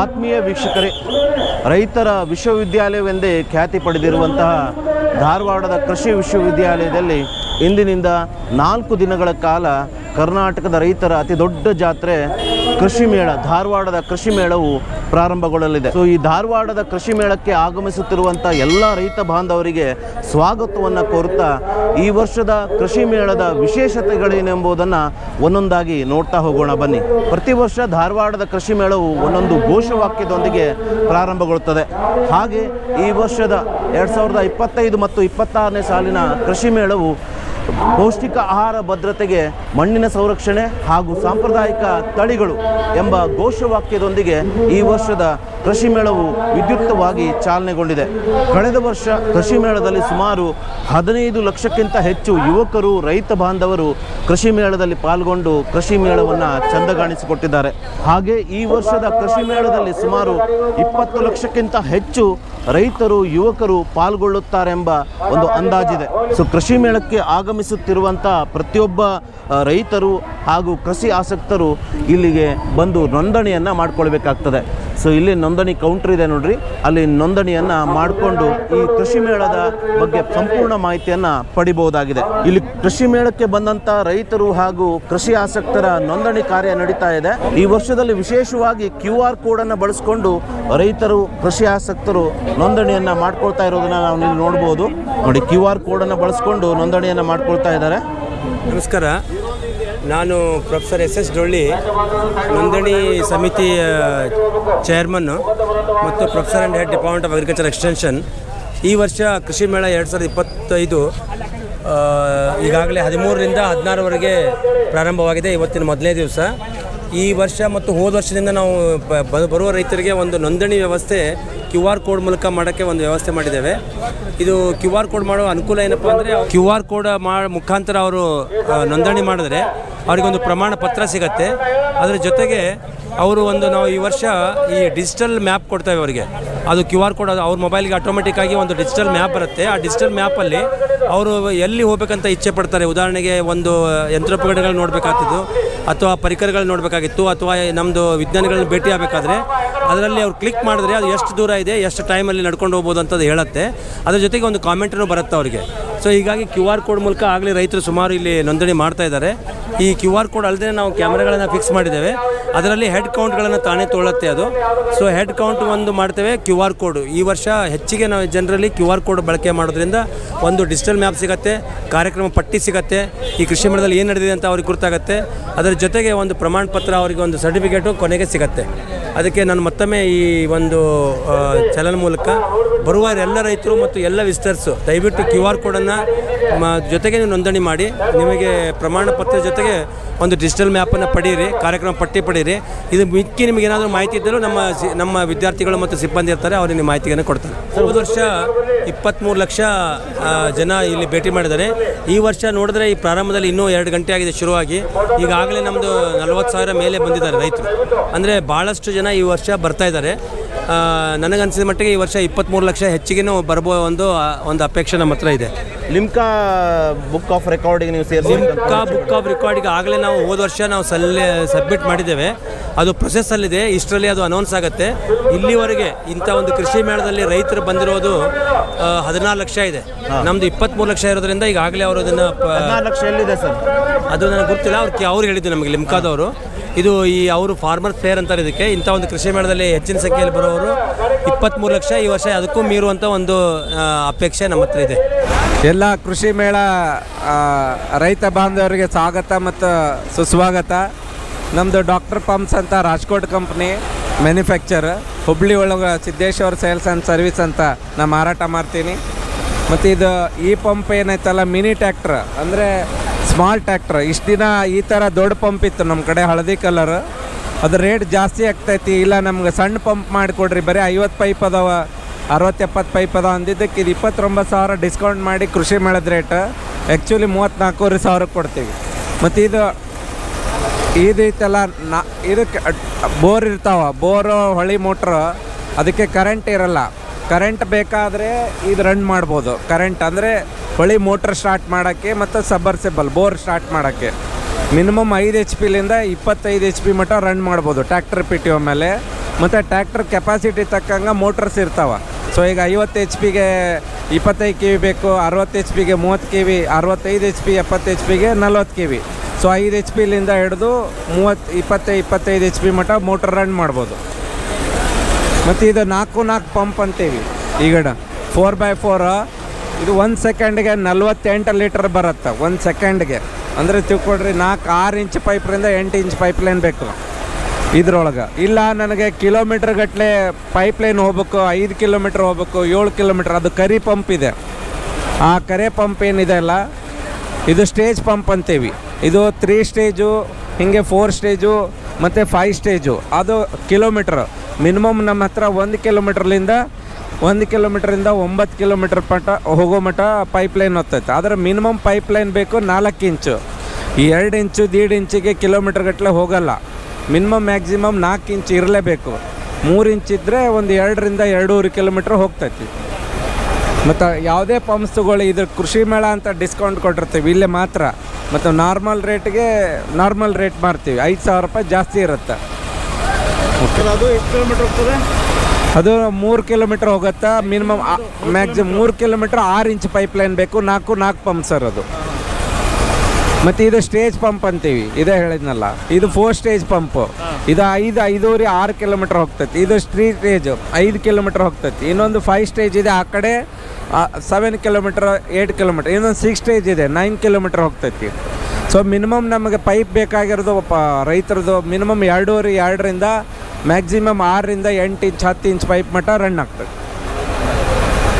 ಆತ್ಮೀಯ ವೀಕ್ಷಕರೇ, ರೈತರ ವಿಶ್ವವಿದ್ಯಾಲಯವೆಂದೇ ಖ್ಯಾತಿ ಪಡೆದಿರುವಂತಹ ಧಾರವಾಡದ ಕೃಷಿ ವಿಶ್ವವಿದ್ಯಾಲಯದಲ್ಲಿ ಇಂದಿನಿಂದ ನಾಲ್ಕು ದಿನಗಳ ಕಾಲ ಕರ್ನಾಟಕದ ರೈತರ ಅತಿ ದೊಡ್ಡ ಜಾತ್ರೆ ಕೃಷಿ ಮೇಳ, ಧಾರವಾಡದ ಕೃಷಿ ಮೇಳವು ಪ್ರಾರಂಭಗೊಳ್ಳಲಿದೆ. ಸೊ ಈ ಧಾರವಾಡದ ಕೃಷಿ ಮೇಳಕ್ಕೆ ಆಗಮಿಸುತ್ತಿರುವಂಥ ಎಲ್ಲ ರೈತ ಬಾಂಧವರಿಗೆ ಸ್ವಾಗತವನ್ನು ಕೋರುತ್ತಾ, ಈ ವರ್ಷದ ಕೃಷಿ ಮೇಳದ ವಿಶೇಷತೆಗಳೇನೆಂಬುದನ್ನು ಒಂದೊಂದಾಗಿ ನೋಡ್ತಾ ಹೋಗೋಣ ಬನ್ನಿ. ಪ್ರತಿ ವರ್ಷ ಧಾರವಾಡದ ಕೃಷಿ ಮೇಳವು ಒಂದೊಂದು ಘೋಷವಾಕ್ಯದೊಂದಿಗೆ ಪ್ರಾರಂಭಗೊಳ್ಳುತ್ತದೆ. ಹಾಗೆ ಈ ವರ್ಷದ ಎರಡು ಸಾವಿರದ ಇಪ್ಪತ್ತೈದು ಮತ್ತು ಇಪ್ಪತ್ತಾರನೇ ಸಾಲಿನ ಕೃಷಿ ಮೇಳವು ಪೌಷ್ಟಿಕ ಆಹಾರ ಭದ್ರತೆಗೆ ಮಣ್ಣಿನ ಸಂರಕ್ಷಣೆ ಹಾಗೂ ಸಾಂಪ್ರದಾಯಿಕ ತಳಿಗಳು ಎಂಬ ಘೋಷವಾಕ್ಯದೊಂದಿಗೆ ಈ ವರ್ಷದ ಕೃಷಿ ಮೇಳವು ವಿದ್ಯುಕ್ತವಾಗಿ ಚಾಲನೆಗೊಂಡಿದೆ. ಕಳೆದ ವರ್ಷ ಕೃಷಿ ಮೇಳದಲ್ಲಿ ಸುಮಾರು ಹದಿನೈದು ಲಕ್ಷಕ್ಕಿಂತ ಹೆಚ್ಚು ಯುವಕರು, ರೈತ ಬಾಂಧವರು ಕೃಷಿ ಮೇಳದಲ್ಲಿ ಪಾಲ್ಗೊಂಡು ಕೃಷಿ ಮೇಳವನ್ನು ಚಂದಗಾಣಿಸಿಕೊಟ್ಟಿದ್ದಾರೆ. ಹಾಗೆ ಈ ವರ್ಷದ ಕೃಷಿ ಮೇಳದಲ್ಲಿ ಸುಮಾರು ಇಪ್ಪತ್ತು ಲಕ್ಷಕ್ಕಿಂತ ಹೆಚ್ಚು ರೈತರು, ಯುವಕರು ಪಾಲ್ಗೊಳ್ಳುತ್ತಾರೆಂಬ ಒಂದು ಅಂದಾಜಿದೆ. ಸೊ, ಕೃಷಿ ಮೇಳಕ್ಕೆ ಆಗಮಿಸುತ್ತಿರುವಂಥ ಪ್ರತಿಯೊಬ್ಬ ರೈತರು ಹಾಗೂ ಕೃಷಿ ಆಸಕ್ತರು ಇಲ್ಲಿಗೆ ಬಂದು ನೋಂದಣಿಯನ್ನು ಮಾಡಿಕೊಳ್ಬೇಕಾಗ್ತದೆ. ಸೊ, ಇಲ್ಲಿ ನೋಂದಣಿ ಕೌಂಟರ್ ಇದೆ ನೋಡ್ರಿ. ಅಲ್ಲಿ ನೋಂದಣಿಯನ್ನು ಮಾಡಿಕೊಂಡು ಈ ಕೃಷಿ ಮೇಳದ ಬಗ್ಗೆ ಸಂಪೂರ್ಣ ಮಾಹಿತಿಯನ್ನು ಪಡಿಬಹುದಾಗಿದೆ. ಇಲ್ಲಿ ಕೃಷಿ ಮೇಳಕ್ಕೆ ಬಂದಂಥ ರೈತರು ಹಾಗೂ ಕೃಷಿ ಆಸಕ್ತರ ನೋಂದಣಿ ಕಾರ್ಯ ನಡೀತಾ ಇದೆ. ಈ ವರ್ಷದಲ್ಲಿ ವಿಶೇಷವಾಗಿ ಕ್ಯೂ ಆರ್ ಕೋಡನ್ನು ಬಳಸಿಕೊಂಡು ರೈತರು, ಕೃಷಿ ಆಸಕ್ತರು ನೋಂದಣಿಯನ್ನು ಮಾಡ್ಕೊಳ್ತಾ ಇರೋದನ್ನ ನಾವು ಇಲ್ಲಿ ನೋಡ್ಬೋದು. ನೋಡಿ, ಕ್ಯೂ ಆರ್ ಕೋಡನ್ನು ಬಳಸ್ಕೊಂಡು ನೋಂದಣಿಯನ್ನು ಮಾಡ್ಕೊಳ್ತಾ ಇದ್ದಾರೆ. ನಮಸ್ಕಾರ. ನಾನು ಪ್ರೊಫೆಸರ್ ಎಸ್ ಎಸ್ ಡೊಳ್ಳಿ, ನೋಂದಣಿ ಸಮಿತಿಯ ಚೇರ್ಮನ್ನು ಮತ್ತು professor and head department of agriculture extension ಈ ವರ್ಷ ಕೃಷಿ ಮೇಳ ಎರಡು ಸಾವಿರದ ಇಪ್ಪತ್ತೈದು ಈಗಾಗಲೇ ಹದಿಮೂರರಿಂದ ಹದಿನಾರವರೆಗೆ ಪ್ರಾರಂಭವಾಗಿದೆ, ಇವತ್ತಿನ ಮೊದಲನೇ ದಿವಸ. ಈ ವರ್ಷ ಮತ್ತು ಹೋದ ವರ್ಷದಿಂದ ನಾವು ಬರುವ ರೈತರಿಗೆ ಒಂದು ನೋಂದಣಿ ವ್ಯವಸ್ಥೆ ಕ್ಯೂ ಆರ್ ಕೋಡ್ ಮೂಲಕ ಮಾಡೋಕ್ಕೆ ಒಂದು ವ್ಯವಸ್ಥೆ ಮಾಡಿದ್ದೇವೆ. ಇದು ಕ್ಯೂ ಆರ್ ಕೋಡ್ ಮಾಡೋ ಅನುಕೂಲ ಏನಪ್ಪ ಅಂದರೆ, ಕ್ಯೂ ಆರ್ ಕೋಡ್ ಮಾ, ಮುಖಾಂತರ ಅವರು ನೋಂದಣಿ ಮಾಡಿದ್ರೆ ಅವರಿಗೊಂದು ಪ್ರಮಾಣ ಪತ್ರ ಸಿಗತ್ತೆ. ಅದರ ಜೊತೆಗೆ ಅವರು ಒಂದು ನಾವು ಈ ವರ್ಷ ಈ ಡಿಜಿಟಲ್ ಮ್ಯಾಪ್ ಕೊಡ್ತೇವೆ ಅವರಿಗೆ. ಅದು ಕ್ಯೂ ಆರ್ ಕೋಡ್ ಅವ್ರ ಮೊಬೈಲ್ಗೆ ಆಟೋಮೆಟಿಕ್ ಆಗಿ ಒಂದು ಡಿಜಿಟಲ್ ಮ್ಯಾಪ್ ಬರುತ್ತೆ. ಆ ಡಿಜಿಟಲ್ ಮ್ಯಾಪಲ್ಲಿ ಅವರು ಎಲ್ಲಿ ಹೋಗ್ಬೇಕಂತ ಇಚ್ಛೆ ಪಡ್ತಾರೆ. ಉದಾಹರಣೆಗೆ ಒಂದು ಯಂತ್ರೋಪಕರಣಗಳು ನೋಡಬೇಕಾಗ್ತಿದ್ದು, ಅಥವಾ ಪರಿಕರಗಳು ನೋಡಬೇಕಾಗಿತ್ತು, ಅಥವಾ ನಮ್ಮದು ವಿಜ್ಞಾನಿಗಳನ್ನ ಭೇಟಿ ಆಗಬೇಕಾದ್ರೆ ಅದರಲ್ಲಿ ಅವ್ರು ಕ್ಲಿಕ್ ಮಾಡಿದ್ರೆ ಅದು ಎಷ್ಟು ದೂರ ಇದೆ, ಎಷ್ಟು ಟೈಮಲ್ಲಿ ನಡ್ಕೊಂಡು ಹೋಗ್ಬೋದು ಅಂತ ಅದು ಹೇಳುತ್ತೆ. ಅದ್ರ ಜೊತೆಗೆ ಒಂದು ಕಾಮೆಂಟನ್ನು ಬರುತ್ತೆ ಅವರಿಗೆ. ಸೊ ಹೀಗಾಗಿ ಕ್ಯೂ ಆರ್ ಕೋಡ್ ಮೂಲಕ ಆಗಲೇ ರೈತರು ಸುಮಾರು ಇಲ್ಲಿ ನೋಂದಣಿ ಮಾಡ್ತಾ ಇದ್ದಾರೆ. ಈ ಕ್ಯೂ ಆರ್ ಕೋಡ್ ಅಲ್ಲದೆ ನಾವು ಕ್ಯಾಮ್ರಾಗಳನ್ನು ಫಿಕ್ಸ್ ಮಾಡಿದ್ದೇವೆ. ಅದರಲ್ಲಿ ಹೆಡ್ ಕೌಂಟ್ಗಳನ್ನು ತಾನೇ ತೊಗೊಳುತ್ತೆ ಅದು. ಸೊ ಹೆಡ್ ಕೌಂಟ್ ಒಂದು ಮಾಡ್ತೇವೆ ಕ್ಯೂ ಆರ್ ಕೋಡ್ ಈ ವರ್ಷ ಹೆಚ್ಚಿಗೆ ನಾವು ಜನರಲ್ಲಿ ಕ್ಯೂ ಆರ್ ಕೋಡ್ ಬಳಕೆ ಮಾಡೋದ್ರಿಂದ ಒಂದು ಡಿಜಿಟಲ್ ಮ್ಯಾಪ್ ಸಿಗುತ್ತೆ, ಕಾರ್ಯಕ್ರಮ ಪಟ್ಟಿ ಸಿಗುತ್ತೆ, ಈ ಕೃಷಿ ಮೇಳದಲ್ಲಿ ಏನು ನಡೆದಿದೆ ಅಂತ ಅವ್ರಿಗೆ ಗೊತ್ತಾಗುತ್ತೆ ಅದರ ಜೊತೆಗೆ ಒಂದು ಪ್ರಮಾಣ ಪತ್ರ ಅವರಿಗೆ ಒಂದು ಸರ್ಟಿಫಿಕೇಟು ಕೊನೆಗೆ ಸಿಗುತ್ತೆ. ಅದಕ್ಕೆ ನಾನು ಮತ್ತೊಮ್ಮೆ ಈ ಒಂದು ಚಲನ ಮೂಲಕ ಬರುವ ಎಲ್ಲ ರೈತರು ಮತ್ತು ಎಲ್ಲ ವಿಸ್ತರಿಸು ದಯವಿಟ್ಟು ಕ್ಯೂ ಆರ್ ಕೋಡನ್ನು ಜೊತೆಗೆ ನೀವು ನೋಂದಣಿ ಮಾಡಿ, ನಿಮಗೆ ಪ್ರಮಾಣ ಪತ್ರ ಜೊತೆಗೆ ಒಂದು ಡಿಜಿಟಲ್ ಮ್ಯಾಪನ್ನು ಪಡೀರಿ ಕಾರ್ಯಕ್ರಮ ಪಟ್ಟಿ ಪಡೀರಿ ಇದು ಮಿಕ್ಕಿ ನಿಮಗೆ ಏನಾದರೂ ಮಾಹಿತಿ ಇದ್ದರೂ ನಮ್ಮ ನಮ್ಮ ವಿದ್ಯಾರ್ಥಿಗಳು ಮತ್ತು ಸಿಬ್ಬಂದಿ ಇರ್ತಾರೆ ಅವರಿಗೆ ಮಾಹಿತಿಯನ್ನು ಕೊಡ್ತಾರೆ. ಹೋದ ವರ್ಷ ಇಪ್ಪತ್ತ್ಮೂರು ಲಕ್ಷ ಜನ ಇಲ್ಲಿ ಭೇಟಿ ಮಾಡಿದ್ದಾರೆ. ಈ ವರ್ಷ ನೋಡಿದ್ರೆ ಈ ಪ್ರಾರಂಭದಲ್ಲಿ ಇನ್ನೂ ಎರಡು ಗಂಟೆ ಆಗಿದೆ ಶುರುವಾಗಿ. ಈಗಾಗಲೇ ನಮ್ಮದು ನಲವತ್ತು ಸಾವಿರ ಮೇಲೆ ಬಂದಿದ್ದಾರೆ ರೈತರು. ಅಂದರೆ ಭಾಳಷ್ಟು ಜನ ಈ ವರ್ಷ ಬರ್ತಾ ಇದ್ದಾರೆ. ನನಗನ್ಸಿದ ಮಟ್ಟಿಗೆ ಈ ವರ್ಷ ಇಪ್ಪತ್ತ್ಮೂರು ಲಕ್ಷ ಹೆಚ್ಚಿಗೆನೂ ಬರ್ಬೋ ಒಂದು ಒಂದು ಅಪೇಕ್ಷೆ ನಮ್ಮ ಹತ್ರ ಇದೆ. ಲಿಮ್ಕಾ ಬುಕ್ ಆಫ್ ರೆಕಾರ್ಡಿಗೆ ನೀವು ಸೇರಿಸಿ ಲಿಮ್ಕಾ ಬುಕ್ ಆಫ್ ರೆಕಾರ್ಡಿಗೆ ಆಗಲೇ ನಾವು ಹೋದ ವರ್ಷ ನಾವು ಸಲ್ಲೇ ಸಬ್ಮಿಟ್ ಮಾಡಿದ್ದೇವೆ. ಅದು ಪ್ರೊಸೆಸ್ಸಲ್ಲಿದೆ ಇಷ್ಟರಲ್ಲಿ ಅದು ಅನೌನ್ಸ್ ಆಗುತ್ತೆ. ಇಲ್ಲಿವರೆಗೆ ಇಂಥ ಒಂದು ಕೃಷಿ ಮೇಳದಲ್ಲಿ ರೈತರು ಬಂದಿರೋದು ಹದಿನಾರು ಲಕ್ಷ ಇದೆ. ನಮ್ಮದು ಇಪ್ಪತ್ತ್ಮೂರು ಲಕ್ಷ ಇರೋದ್ರಿಂದ ಈಗಾಗಲೇ ಅವರು ಅದನ್ನು ಲಕ್ಷ ಎಲ್ಲಿದೆ ಸರ್? ಅದು ನನಗೆ ಗೊತ್ತಿಲ್ಲ ಅವ್ರು ಅವ್ರು ಹೇಳಿದ್ದು ನಮಗೆ ಲಿಮ್ಕಾದವರು. ಇದು ಈ ಅವರು ಫಾರ್ಮರ್ ಫೇರ್ ಅಂತಾರೆ ಇದಕ್ಕೆ. ಇಂಥ ಒಂದು ಕೃಷಿ ಮೇಳದಲ್ಲಿ ಹೆಚ್ಚಿನ ಸಂಖ್ಯೆಯಲ್ಲಿ ಬರೋರು ಇಪ್ಪತ್ತ್ಮೂರು ಲಕ್ಷ ಈ ವರ್ಷ ಅದಕ್ಕೂ ಮೀರುವಂಥ ಒಂದು ಅಪೇಕ್ಷೆ ನಮ್ಮ ಹತ್ರ ಇದೆ. ಎಲ್ಲ ಕೃಷಿ ಮೇಳ ರೈತ ಬಾಂಧವರಿಗೆ ಸ್ವಾಗತ ಮತ್ತು ಸುಸ್ವಾಗತ. ನಮ್ಮದು ಡಾಕ್ಟರ್ ಪಂಪ್ಸ್ ಅಂತ ರಾಜ್ಕೋಟ್ ಕಂಪ್ನಿ ಮ್ಯಾನುಫ್ಯಾಕ್ಚರ್, ಹುಬ್ಳಿ ಒಳಗೆ ಸಿದ್ದೇಶ್ವರ ಸೇಲ್ಸ್ ಆ್ಯಂಡ್ ಸರ್ವಿಸ್ ಅಂತ ನಾ ಮಾರಾಟ ಮಾಡ್ತೀನಿ. ಮತ್ತು ಇದು ಈ ಪಂಪ್ ಏನೈತಲ್ಲ ಮಿನಿ ಟ್ಯಾಕ್ಟ್ರ್ ಅಂದರೆ ಸ್ಮಾಲ್ ಟ್ಯಾಕ್ಟ್ರ್ ಇಷ್ಟು ದಿನ ಈ ಥರ ದೊಡ್ಡ ಪಂಪ್ ಇತ್ತು ನಮ್ಮ ಕಡೆ ಹಳದಿ ಕಲರ್ ಅದು ರೇಟ್ ಜಾಸ್ತಿ ಆಗ್ತೈತಿ. ಇಲ್ಲ ನಮ್ಗೆ ಸಣ್ಣ ಪಂಪ್ ಮಾಡಿಕೊಡ್ರಿ. ಬರೀ ಐವತ್ತು ಪೈಪ್ ಅದಾವ. ಅರವತ್ತೆಪ್ಪತ್ತು ಪೈಪ್ ಅದಾವ ಅಂದಿದ್ದಕ್ಕೆ ಇದು ಇಪ್ಪತ್ತೊಂಬತ್ತು ಸಾವಿರ ಡಿಸ್ಕೌಂಟ್ ಮಾಡಿ ಕೃಷಿ ಮೇಳದ ರೇಟ್ ಆ್ಯಕ್ಚುಲಿ ಮೂವತ್ತ್ನಾಲ್ಕೂವರೆ ಸಾವಿರಕ್ಕೆ ಕೊಡ್ತೀವಿ. ಮತ್ತು ಇದು ಇದೈತಲ್ಲ ನಾ, ಇದಕ್ಕೆ, ಬೋರ್ ಇರ್ತಾವ. ಬೋರು, ಹೊಳಿ ಮೋಟ್ರ್ ಅದಕ್ಕೆ ಕರೆಂಟ್ ಇರಲ್ಲ. ಕರೆಂಟ್ ಬೇಕಾದರೆ ಇದು ರನ್ ಮಾಡ್ಬೋದು. ಕರೆಂಟ್ ಅಂದರೆ ಹೊಳಿ ಮೋಟ್ರ್ ಸ್ಟಾರ್ಟ್ ಮಾಡೋಕ್ಕೆ ಮತ್ತು ಸಬ್ಬರ್ಸೆಬಲ್ ಬೋರ್ ಸ್ಟಾರ್ಟ್ ಮಾಡೋಕ್ಕೆ. ಮಿನಿಮಮ್ ಐದು ಎಚ್ ಪಿಲಿಂದ ಇಪ್ಪತ್ತೈದು ಎಚ್ ಪಿ ಮಟ್ಟ ರನ್ ಮಾಡ್ಬೋದು. ಟ್ಯಾಕ್ಟರ್ ಪಿ ಟಿ ಒ ಮೇಲೆ. ಮತ್ತು ಟ್ಯಾಕ್ಟರ್ ಕೆಪಾಸಿಟಿ ತಕ್ಕಂಗೆ ಮೋಟರ್ಸ್ ಇರ್ತಾವೆ. ಸೊ ಈಗ ಐವತ್ತು ಎಚ್ ಪಿಗೆ ಇಪ್ಪತ್ತೈದು ಕೆ ವಿ ಬೇಕು, ಅರವತ್ತು ಎಚ್ ಪಿಗೆ ಮೂವತ್ತು ಕೆ ವಿ ಅರವತ್ತೈದು ಎಚ್ ಪಿ ಎಪ್ಪತ್ತು ಎಚ್ ಪಿಗೆ ನಲ್ವತ್ತು ಕೆ ವಿ ಸೊ ಐದು ಎಚ್ ಪಿಲಿಂದ ಹಿಡಿದು ಮೂವತ್ತು, ಇಪ್ಪತ್ತೈದು ಇಪ್ಪತ್ತೈದು ಎಚ್ ಪಿ ಮಟ್ಟ ಮೋಟ್ರ್ ರನ್ ಮಾಡ್ಬೋದು. ಮತ್ತು ಇದು ನಾಲ್ಕು ನಾಲ್ಕು ಪಂಪ್ ಅಂತೀವಿ. ಈಗಡ ಫೋರ್ ಬೈ ಫೋರ್ ಇದು ಒಂದು ಸೆಕೆಂಡ್ಗೆ ನಲ್ವತ್ತೆಂಟು ಲೀಟರ್ ಬರುತ್ತೆ. ಒಂದು ಸೆಕೆಂಡ್ಗೆ ಅಂದರೆ ತಿಳ್ಕೊಡ್ರಿ ನಾಲ್ಕು ಆರು ಇಂಚ್ ಪೈಪ್ರಿಂದ ಎಂಟು ಇಂಚ್ ಪೈಪ್ ಲೈನ್ ಬೇಕು. ಇದ್ರೊಳಗೆ. ಇಲ್ಲ ನನಗೆ ಕಿಲೋಮೀಟ್ರ್ ಗಟ್ಟಲೆ ಪೈಪ್ ಲೈನ್ ಹೋಗ್ಬೇಕು, ಐದು ಕಿಲೋಮೀಟ್ರ್ ಹೋಗ್ಬೇಕು, ಏಳು ಕಿಲೋಮೀಟ್ರ್ ಅದು ಕರಿ ಪಂಪ್ ಇದೆ. ಆ ಕರೆ ಪಂಪ್ ಏನಿದೆ ಅಲ್ಲ, ಇದು ಸ್ಟೇಜ್ ಪಂಪ್ ಅಂತೀವಿ. ಇದು ತ್ರೀ ಸ್ಟೇಜು ಹೀಗೆ ಫೋರ್ ಸ್ಟೇಜು ಮತ್ತು ಫೈವ್ ಸ್ಟೇಜು ಅದು ಕಿಲೋಮೀಟ್ರ್ ಮಿನಿಮಮ್ ನಮ್ಮ ಹತ್ರ ಒಂದು ಕಿಲೋಮೀಟ್ರ್ಲಿಂದ ಒಂದು ಕಿಲೋಮೀಟ್ರಿಂದ ಒಂಬತ್ತು ಕಿಲೋಮೀಟ್ರ್ ಮಟ್ಟ ಹೋಗೋ ಮಟ್ಟ ಪೈಪ್ ಲೈನ್ ಹೋಗ್ತೈತೆ ಆದರೆ ಮಿನಿಮಮ್ ಪೈಪ್ ಲೈನ್ ಬೇಕು ನಾಲ್ಕು ಇಂಚು ಈ ಎರಡು ಇಂಚು ದೀಡ್ ಇಂಚಿಗೆ ಕಿಲೋಮೀಟ್ರ್ ಗಟ್ಟಲೆ ಹೋಗಲ್ಲ. ಮಿನಿಮಮ್ ಮ್ಯಾಕ್ಸಿಮಮ್ ನಾಲ್ಕು ಇಂಚು ಇರಲೇಬೇಕು. ಮೂರು ಇಂಚ್ ಇದ್ದರೆ ಒಂದು ಎರಡರಿಂದ ಎರಡೂವರೆ ಕಿಲೋಮೀಟ್ರ್ ಹೋಗ್ತೈತಿ. ಮತ್ತು ಯಾವುದೇ ಪಂಪ್ಸ್ ತಗೊಳ್ಳಿ ಇದು ಕೃಷಿ ಮೇಳ ಅಂತ ಡಿಸ್ಕೌಂಟ್ ಕೊಟ್ಟಿರ್ತೀವಿ ಇಲ್ಲೇ ಮಾತ್ರ. ಮತ್ತು ನಾರ್ಮಲ್ ರೇಟ್ಗೆ ನಾರ್ಮಲ್ ರೇಟ್ ಮಾಡ್ತೀವಿ ಐದು ಸಾವಿರ ರೂಪಾಯಿ ಜಾಸ್ತಿ ಇರುತ್ತೆ. ಅದು ಎಷ್ಟು ಕಿಲೋಮೀಟರ್ ಹೋಗ್ತದೆ? ಅದು ಮೂರು ಕಿಲೋಮೀಟ್ರ್ ಹೋಗುತ್ತಾ ಮಿನಿಮಮ್ ಮ್ಯಾಕ್ಸಿಮಮ್ ಮೂರು ಕಿಲೋಮೀಟ್ರ್ ಆರು ಇಂಚ್ ಪೈಪ್ ಲೈನ್ ಬೇಕು ನಾಲ್ಕು ನಾಲ್ಕು ಪಂಪ್ ಸರ್ ಅದು. ಮತ್ತು ಇದು ಸ್ಟೇಜ್ ಪಂಪ್ ಅಂತೀವಿ, ಇದೇ ಹೇಳಿದ್ನಲ್ಲ. ಇದು ಫೋರ್ ಸ್ಟೇಜ್ ಪಂಪ್ ಇದು ಐದು, ಐದೂವರೆ, ಆರು ಕಿಲೋಮೀಟರ್ ಹೋಗ್ತೈತಿ. ಇದು ಸ್ಟ್ರೀ ಸ್ಟೇಜ್ ಐದು ಕಿಲೋಮೀಟರ್ ಹೋಗ್ತೈತಿ. ಇನ್ನೊಂದು ಫೈವ್ ಸ್ಟೇಜ್ ಇದೆ, ಆ ಕಡೆ ಸೆವೆನ್ ಕಿಲೋಮೀಟರ್ ಏಟ್ ಕಿಲೋಮೀಟರ್ ಇನ್ನೊಂದು ಸಿಕ್ಸ್ ಸ್ಟೇಜ್ ಇದೆ ನೈನ್ ಕಿಲೋಮೀಟರ್ ಹೋಗ್ತೈತಿ. ಸೊ ಮಿನಿಮಮ್ ನಮಗೆ ಪೈಪ್ ಬೇಕಾಗಿರೋದು, ಪ, ರೈತರದು ಮಿನಿಮಮ್ ಎರಡೂವರೆ, ಎರಡರಿಂದ ಮ್ಯಾಕ್ಸಿಮಮ್ ಆರರಿಂದ ಎಂಟು ಇಂಚ್ ಹತ್ತು ಇಂಚ್ ಪೈಪ್ ಮಟ್ಟ ರನ್ ಆಗ್ತದೆ.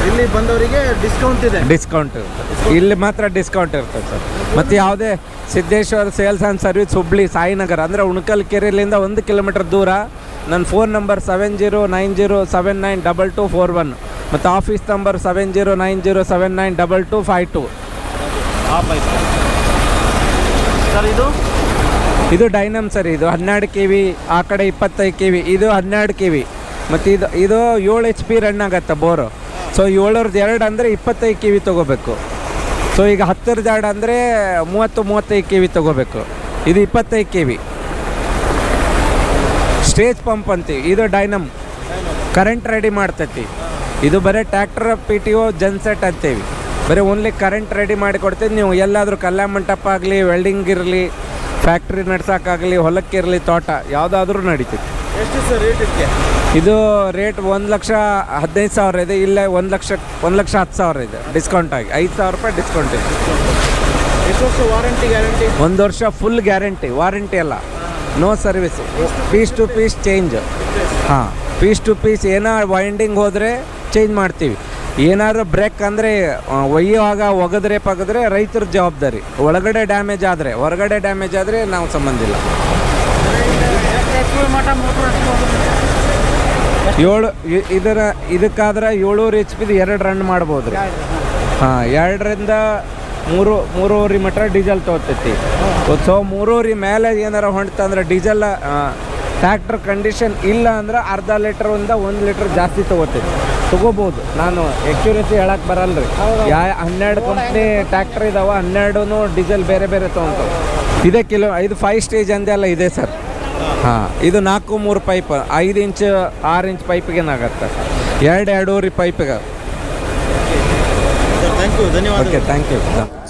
ಇಲ್ಲಿ ಬಂದವರಿಗೆ ಡಿಸ್ಕೌಂಟ್ ಇದೆ. ಡಿಸ್ಕೌಂಟ್ ಇಲ್ಲಿ ಮಾತ್ರ ಡಿಸ್ಕೌಂಟ್ ಇರ್ತದೆ ಸರ್. ಮತ್ತು ಯಾವುದೇ Siddeshwara sales and service Hubli Sainagar ಅಂದರೆ ಉಣಕಲ್ ಕೆರೆಯಿಂದ ಒಂದು ಕಿಲೋಮೀಟರ್ ದೂರ. ನನ್ನ phone number seven zero nine zero seven nine double two four one ಮತ್ತು office number seven zero nine zero seven nine double two five two sir ಇದು? ಇದು ಡೈನಮ್ sir ಇದು ಹನ್ನೆರಡು ಕೆ ವಿ ಆ ಕಡೆ ಇಪ್ಪತ್ತೈದು ಕೆ ವಿ ಇದು ಹನ್ನೆರಡು ಕೆ ವಿ ಮತ್ತು ಇದು ಇದು ಏಳು ಎಚ್ ಪಿ ರನ್ ಆಗತ್ತೆ ಬೋರು. ಸೊ ಏಳರದ್ದು ಎರಡು ಅಂದರೆ ಇಪ್ಪತ್ತೈದು ಕೆ ವಿ ತೊಗೋಬೇಕು. ಸೊ ಈಗ ಹತ್ತರದ್ದು ಎರಡು ಅಂದರೆ ಮೂವತ್ತು, ಮೂವತ್ತೈದು ಕೆ ವಿ ತೊಗೋಬೇಕು. ಇದು ಇಪ್ಪತ್ತೈದು ಕೆ ವಿ ಸ್ಟೇಜ್ ಪಂಪ್ ಅಂತೀವಿ. ಇದು ಡೈನಮ್. ಕರೆಂಟ್ ರೆಡಿ ಮಾಡ್ತೈತಿ. ಇದು ಬರೀ tractor P T O, genset ಅಂತೀವಿ. ಬರೀ ಓನ್ಲಿ ಕರೆಂಟ್ ರೆಡಿ ಮಾಡಿ ಕೊಡ್ತೀವಿ. ನೀವು ಎಲ್ಲಾದರೂ ಕಲ್ಯಾಣ ಮಂಟಪ ಆಗಲಿ, ವೆಲ್ಡಿಂಗ್ ಇರಲಿ, ಫ್ಯಾಕ್ಟ್ರಿ ನಡ್ಸೋಕ್ಕಾಗಲಿ, ಹೊಲಕ್ಕಿರಲಿ, ತೋಟ, ಯಾವುದಾದ್ರೂ ನಡೀತೈತಿ. ಎಷ್ಟು ಸರ್ ರೇಟ್ ಇದಕ್ಕೆ? ಇದು ರೇಟ್ ಒಂದು ಲಕ್ಷ ಹದಿನೈದು ಸಾವಿರ ಇದೆ. ಇಲ್ಲೇ ಒಂದು ಲಕ್ಷ ಒಂದು ಲಕ್ಷ ಹತ್ತು ಸಾವಿರ ಇದೆ. ಡಿಸ್ಕೌಂಟ್ ಆಗಿ. ಐದು ಸಾವಿರ ರೂಪಾಯಿ ಡಿಸ್ಕೌಂಟ್ ಇದೆ. ಎಷ್ಟು ವರ್ಷ ವಾರಂಟಿ ಗ್ಯಾರಂಟಿ ಒಂದು ವರ್ಷ ಫುಲ್ ಗ್ಯಾರಂಟಿ ವಾರಂಟಿ ಅಲ್ಲ. No service piece to piece change ಹಾಂ. ಪೀಸ್ ಟು ಪೀಸ್ ಏನೋ ವೈಂಡಿಂಗ್ ಹೋದರೆ ಚೇಂಜ್ ಮಾಡ್ತೀವಿ. ಏನಾದರೂ ಬ್ರೇಕ್ ಅಂದರೆ ಒಯ್ಯುವಾಗ ಒಗದ್ರೆ ಪಗದ್ರೆ ರೈತರ ಜವಾಬ್ದಾರಿ. ಒಳಗಡೆ ಡ್ಯಾಮೇಜ್ ಆದರೆ ಹೊರಗಡೆ ಡ್ಯಾಮೇಜ್ ಆದರೆ ನಾವು ಸಂಬಂಧ ಇಲ್ಲ. ಏಳು ಇದರ ಇದಕ್ಕಾದ್ರೆ ಏಳೂರು ಎಚ್ ಪಿದು ಎರಡು ರನ್ ಮಾಡ್ಬೋದು ರೀ ಹಾಂ ಎರಡರಿಂದ ಮೂರು ಮೂರುವರೆ ಮಟ್ಟ ಡೀಸೆಲ್ ತೊಗೊತೈತಿ ಸೊ ಮೂರುವರೆ ಮೇಲೆ ಏನಾರ ಹೊಂಟಂದ್ರೆ ಡೀಸೆಲ್ ಟ್ಯಾಕ್ಟ್ರ್ ಕಂಡೀಷನ್ ಇಲ್ಲ ಅಂದ್ರೆ ಅರ್ಧ ಲೀಟ್ರಿಂದ ಒಂದು ಲೀಟ್ರ್ ಜಾಸ್ತಿ ತೊಗೋತೈತಿ. ತೊಗೋಬೋದು. ನಾನು ಎಕ್ಯುರೇಸಿ ಹೇಳಕ್ಕೆ ಬರಲ್ಲ ರೀ ಯಾ ಹನ್ನೆರಡು ಕಂಪ್ನಿ ಟ್ಯಾಕ್ಟ್ರ್ ಇದಾವೆ ಹನ್ನೆರಡು ಡೀಸೆಲ್ ಬೇರೆ ಬೇರೆ ತೊಗೊತಾವೆ. ಇದೇ ಕಿಲೋ ಇದು ಫೈವ್ ಸ್ಟೇಜ್ ಅಂದೆಲ್ಲ ಇದೆ ಸರ್. ಹಾಂ ಇದು ನಾಲ್ಕು ಮೂರು ಪೈಪ್ ಐದು ಇಂಚ್ ಆರು ಇಂಚ್ ಪೈಪಿಗೆ ಏನಾಗತ್ತೆ ಎರಡು ಎರಡೂವರೆ ಪೈಪಿಗೆ ಸರ್ ಥ್ಯಾಂಕ್ ಯು ಧನ್ಯವಾದ ಓಕೆ ಥ್ಯಾಂಕ್ ಯು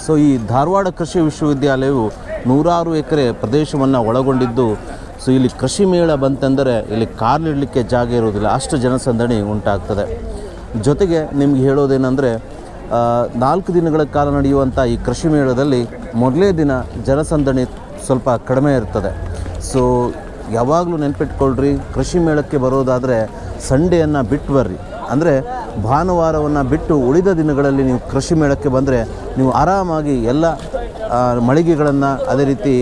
ಸೊ ಈ ಧಾರವಾಡ ಕೃಷಿ ವಿಶ್ವವಿದ್ಯಾಲಯವು ನೂರಾರು ಎಕರೆ ಪ್ರದೇಶವನ್ನು ಒಳಗೊಂಡಿದ್ದು ಸೊ ಇಲ್ಲಿ ಕೃಷಿ ಮೇಳ ಬಂತಂದರೆ ಇಲ್ಲಿ ಕಾರ್ ನೀಡಲಿಕ್ಕೆ ಜಾಗ ಇರುವುದಿಲ್ಲ ಅಷ್ಟು ಜನಸಂದಣಿ ಉಂಟಾಗ್ತದೆ. ಜೊತೆಗೆ ನಿಮ್ಗೆ ಹೇಳೋದೇನೆಂದರೆ ನಾಲ್ಕು ದಿನಗಳ ಕಾಲ ನಡೆಯುವಂಥ ಈ ಕೃಷಿ ಮೇಳದಲ್ಲಿ ಮೊದಲೇ ದಿನ ಜನಸಂದಣಿ ಸ್ವಲ್ಪ ಕಡಿಮೆ ಇರ್ತದೆ. ಸೊ ಯಾವಾಗಲೂ ನೆನ್ಪಿಟ್ಕೊಳ್ರಿ, ಕೃಷಿ ಮೇಳಕ್ಕೆ ಬರೋದಾದರೆ ಸಂಡೆಯನ್ನು ಬಿಟ್ಟು ಬರ್ರಿ. ಅಂದರೆ ಭಾನುವಾರವನ್ನು ಬಿಟ್ಟು ಉಳಿದ ದಿನಗಳಲ್ಲಿ ನೀವು ಕೃಷಿ ಮೇಳಕ್ಕೆ ಬಂದರೆ ನೀವು ಆರಾಮಾಗಿ ಎಲ್ಲ ಮಳಿಗೆಗಳನ್ನು, ಅದೇ ರೀತಿ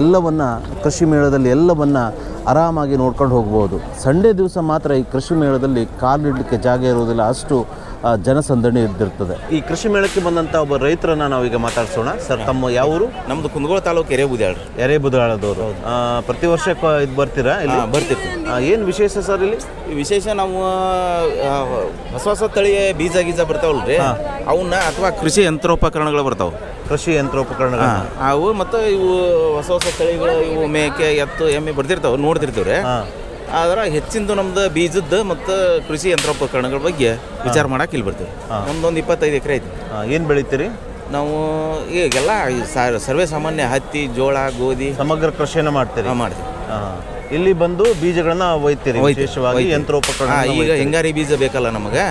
ಎಲ್ಲವನ್ನು, ಕೃಷಿ ಮೇಳದಲ್ಲಿ ಎಲ್ಲವನ್ನು ಆರಾಮಾಗಿ ನೋಡ್ಕೊಂಡು ಹೋಗ್ಬೋದು. ಸಂಡೇ ದಿವಸ ಮಾತ್ರ ಈ ಕೃಷಿ ಮೇಳದಲ್ಲಿ ಕಾಲಿಡಲಿಕ್ಕೆ ಜಾಗ ಇರುವುದಿಲ್ಲ. ಅಷ್ಟು ಜನಸಂದಣಿ ಇದ್ದಿರ್ತದೆ. ಈ ಕೃಷಿ ಮೇಳಕ್ಕೆ ಬಂದಂಥ ಒಬ್ಬ ರೈತರನ್ನ ನಾವೀಗ ಮಾತಾಡ್ಸೋಣ. ಸರ್ ತಮ್ಮ ಯಾವ ಊರು? ನಮ್ದು ಕುಂದಗೋಳ ತಾಲೂಕು ಎರೆಬುದ್ಯಾಳ್ರಿ ಎರೆಬುದಾಳದವರು ಪ್ರತಿ ವರ್ಷ ಇದು ಬರ್ತೀರಾ ಇಲ್ಲಿ? ಬರ್ತಿತ್ತು ಏನು ವಿಶೇಷ ಸರ್ ಇಲ್ಲಿ? ವಿಶೇಷ ನಾವು ಹೊಸ ಹೊಸ ತಳಿಯ ಬೀಜ ಗೀಜ ಬರ್ತಾವಲ್ರಿ ಅವನ್ನ ಅಥವಾ ಕೃಷಿ ಯಂತ್ರೋಪಕರಣಗಳು ಬರ್ತಾವೆ. ಕೃಷಿ ಯಂತ್ರೋಪಕರಣಗಳು. ಅವು ಮತ್ತು ಇವು ಹೊಸ ಹೊಸ ತಳಿಗಳು ಇವು ಮೇಕೆ ಎತ್ತು ಎಮ್ಮೆ ಬರ್ತಿರ್ತಾವೆ ನೋಡ್ತಿರ್ತೀವಿ ರೀ ಹಾಂ. ಆದ್ರೆ ಹೆಚ್ಚಿಂದು ನಮ್ದು ಬೀಜದ್ದು ಮತ್ತು ಕೃಷಿ ಯಂತ್ರೋಪಕರಣಗಳ ಬಗ್ಗೆ ವಿಚಾರ ಮಾಡಕ್ಕೆ ಇಲ್ಲಿ ಬರ್ತೀವಿ ನಮ್ದೊಂದು ಇಪ್ಪತ್ತೈದು ಎಕರೆ ಐತಿ. ಏನು ಬೆಳಿತೀರಿ? ನಾವು ಈಗೆಲ್ಲ ಸರ್ವೇ ಸಾಮಾನ್ಯ ಹತ್ತಿ ಜೋಳ ಗೋಧಿ ಸಮಗ್ರ ಕೃಷಿಯನ್ನು ಮಾಡ್ತೀರಿ? ಮಾಡ್ತೀವಿ. ಇಲ್ಲಿ ಬಂದು ಬೀಜಗಳನ್ನ ಒಯ್ತೀರಿ ವಿಶೇಷವಾಗಿ. ಯಂತ್ರೋಪಕರಣ ಈಗ ಹಿಂಗಾರಿ ಬೀಜ ಬೇಕಲ್ಲ ನಮಗೆ?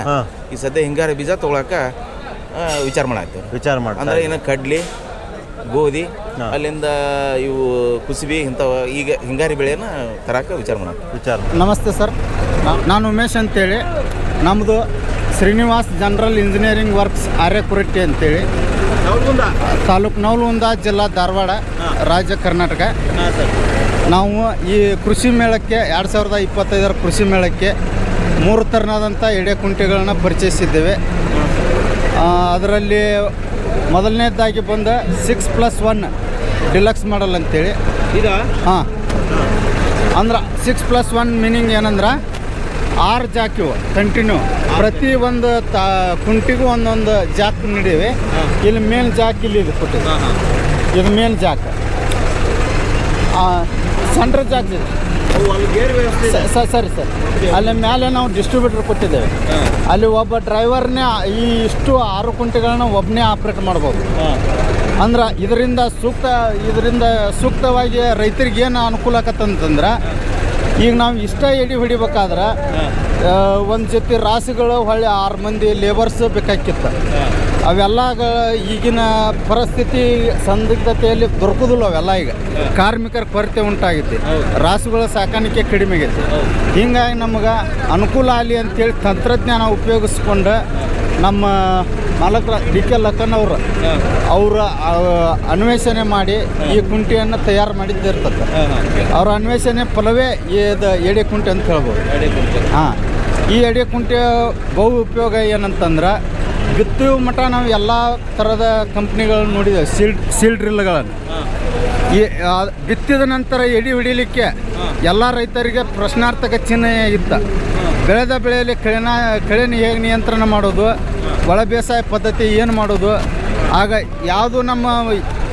ಈ ಸದ್ಯ ಹಿಂಗಾರಿ ಬೀಜ ತೊಗೊಳಕ ವಿಚಾರ ಮಾಡಾಕ್ತೀವಿ. ವಿಚಾರ ಮಾಡಿ ಅಂದ್ರೆ ಏನು ಕಡ್ಲಿ ಗೋಧಿ ಅಲ್ಲಿಂದ ಇವು ಕುಸುಬಿ ಇಂಥವು ಈಗ ಹಿಂಗಾರಿ ಬೆಳೆಯನ್ನು ತರಕ ವಿಚಾರ ಮಾಡೋಣ. ವಿಚಾರ ನಮಸ್ತೆ ಸರ್. ನಾನು ಉಮೇಶ್ ಅಂತೇಳಿ. ನಮ್ಮದು Srinivas general engineering works Aryakuratti ಅಂತೇಳಿ. ತಾಲೂಕು ನವಲಗುಂದ ಜಿಲ್ಲಾ ಧಾರವಾಡ ರಾಜ್ಯ ಕರ್ನಾಟಕ. ನಾವು ಈ ಕೃಷಿ ಮೇಳಕ್ಕೆ ಎರಡು ಸಾವಿರದ ಇಪ್ಪತ್ತೈದರ ಕೃಷಿ ಮೇಳಕ್ಕೆ ಮೂರು ಥರನಾದಂಥ ಎಡೆ ಕುಂಟೆಗಳನ್ನ ಪರಿಚಯಿಸಿದ್ದೇವೆ. ಅದರಲ್ಲಿ ಮೊದಲನೇದಾಗಿ ಬಂದ six plus one deluxe model ಅಂತೇಳಿ. ಈಗ ಹಾಂ. ಅಂದ್ರೆ ಸಿಕ್ಸ್ ಪ್ಲಸ್ ಒನ್ ಮೀನಿಂಗ್ ಏನಂದ್ರೆ ಆರು ಜಾಕಿವು ಕಂಟಿನ್ಯೂ ಪ್ರತಿ ಒಂದು ತಾ ಕುಂಟಿಗೂ ಒಂದೊಂದು ಜಾಕ್ ನೀಡೀವಿ. ಇಲ್ಲಿ ಮೇನ್ ಜಾಕ್ ಇಲ್ಲಿ ಇದು ಕೊಟ್ಟಿದೆ ಇದು ಮೇನ್ ಜಾಕ್. ಸೆಂಟ್ರ್ ಜಾಕ್ ಇದೆ. ಸರಿ, ಸರ್. ಅಲ್ಲಿ ಮೇಲೆ ನಾವು ಡಿಸ್ಟ್ರಿಬ್ಯೂಟರ್ ಕೊಟ್ಟಿದ್ದೇವೆ. ಅಲ್ಲಿ ಒಬ್ಬ ಡ್ರೈವರ್ನೇ ಈ ಇಷ್ಟು ಆರು ಕುಂಟೆಗಳನ್ನ ಒಬ್ಬನೇ ಆಪ್ರೇಟ್ ಮಾಡ್ಬೋದು. ಅಂದ್ರೆ ಇದರಿಂದ ಸೂಕ್ತ, ಇದರಿಂದ ಸೂಕ್ತವಾಗಿ ರೈತರಿಗೆ ಏನು ಅನುಕೂಲ ಆಕತ್ತಂತಂದ್ರೆ ಈಗ ನಾವು ಇಷ್ಟ ಎಡಿ ಹೊಡಿಬೇಕಾದ್ರೆ ಒಂದು ಜೊತೆ ರಾಸುಗಳು, ಹೊಳ್ಳಿ ಆರು ಮಂದಿ ಲೇಬರ್ಸ್ ಬೇಕಾಗಿತ್ತು ಅವೆಲ್ಲ ಈಗಿನ ಪರಿಸ್ಥಿತಿ ಸಂದಿಗ್ಧತೆಯಲ್ಲಿ ದೊರಕುದಿಲ್ಲ ಅವೆಲ್ಲ ಈಗ. ಕಾರ್ಮಿಕರ ಕೊರತೆ ಉಂಟಾಗೈತಿ. ರಾಸುಗಳ ಸಾಕಾಣಿಕೆ ಕಡಿಮೆ ಆಗೈತಿ. ಹೀಗಾಗಿ ನಮ್ಗೆ ಅನುಕೂಲ ಆಗಲಿ ಅಂತೇಳಿ ತಂತ್ರಜ್ಞಾನ ಉಪಯೋಗಿಸ್ಕೊಂಡು ನಮ್ಮ ಮಾಲಕ ಡಿ ಕೆ ಲಕ್ಕನ್ ಅವರು ಅವರ ಅನ್ವೇಷಣೆ ಮಾಡಿ ಈ ಕುಂಟಿಯನ್ನು ತಯಾರು ಮಾಡಿದ್ದಿರ್ತದೆ. ಅವರ ಅನ್ವೇಷಣೆ ಫಲವೇ ಇದು ಎಡೆ ಕುಂಟೆ ಅಂತ ಹೇಳ್ಬೋದು. ಹಾಂ. ಈ ಎಡೆ ಕುಂಟೆ ಬಹು ಉಪಯೋಗ ಏನಂತಂದ್ರೆ ಬಿತ್ತುವ ಮಟ್ಟ ನಾವು ಎಲ್ಲ ಥರದ ಕಂಪ್ನಿಗಳನ್ನ ನೋಡಿದ್ದೇವೆ. ಸೀಲ್ ಸೀಲ್ ಡ್ರಿಲ್ಗಳನ್ನು. ಈ ಬಿತ್ತಿದ ನಂತರ ಎಡಿ ಹೊಡಿಲಿಕ್ಕೆ ಎಲ್ಲ ರೈತರಿಗೆ ಪ್ರಶ್ನಾರ್ಥಕ ಚಿಹ್ನೆ ಇತ್ತ. ಬೆಳೆದ ಬೆಳೆಯಲ್ಲಿ ಕಳೆನ ಕಳೆನ ಹೇಗೆ ನಿಯಂತ್ರಣ ಮಾಡೋದು, ಒಳ ಬೇಸಾಯ ಪದ್ಧತಿ ಏನು ಮಾಡೋದು, ಆಗ ಯಾವುದು ನಮ್ಮ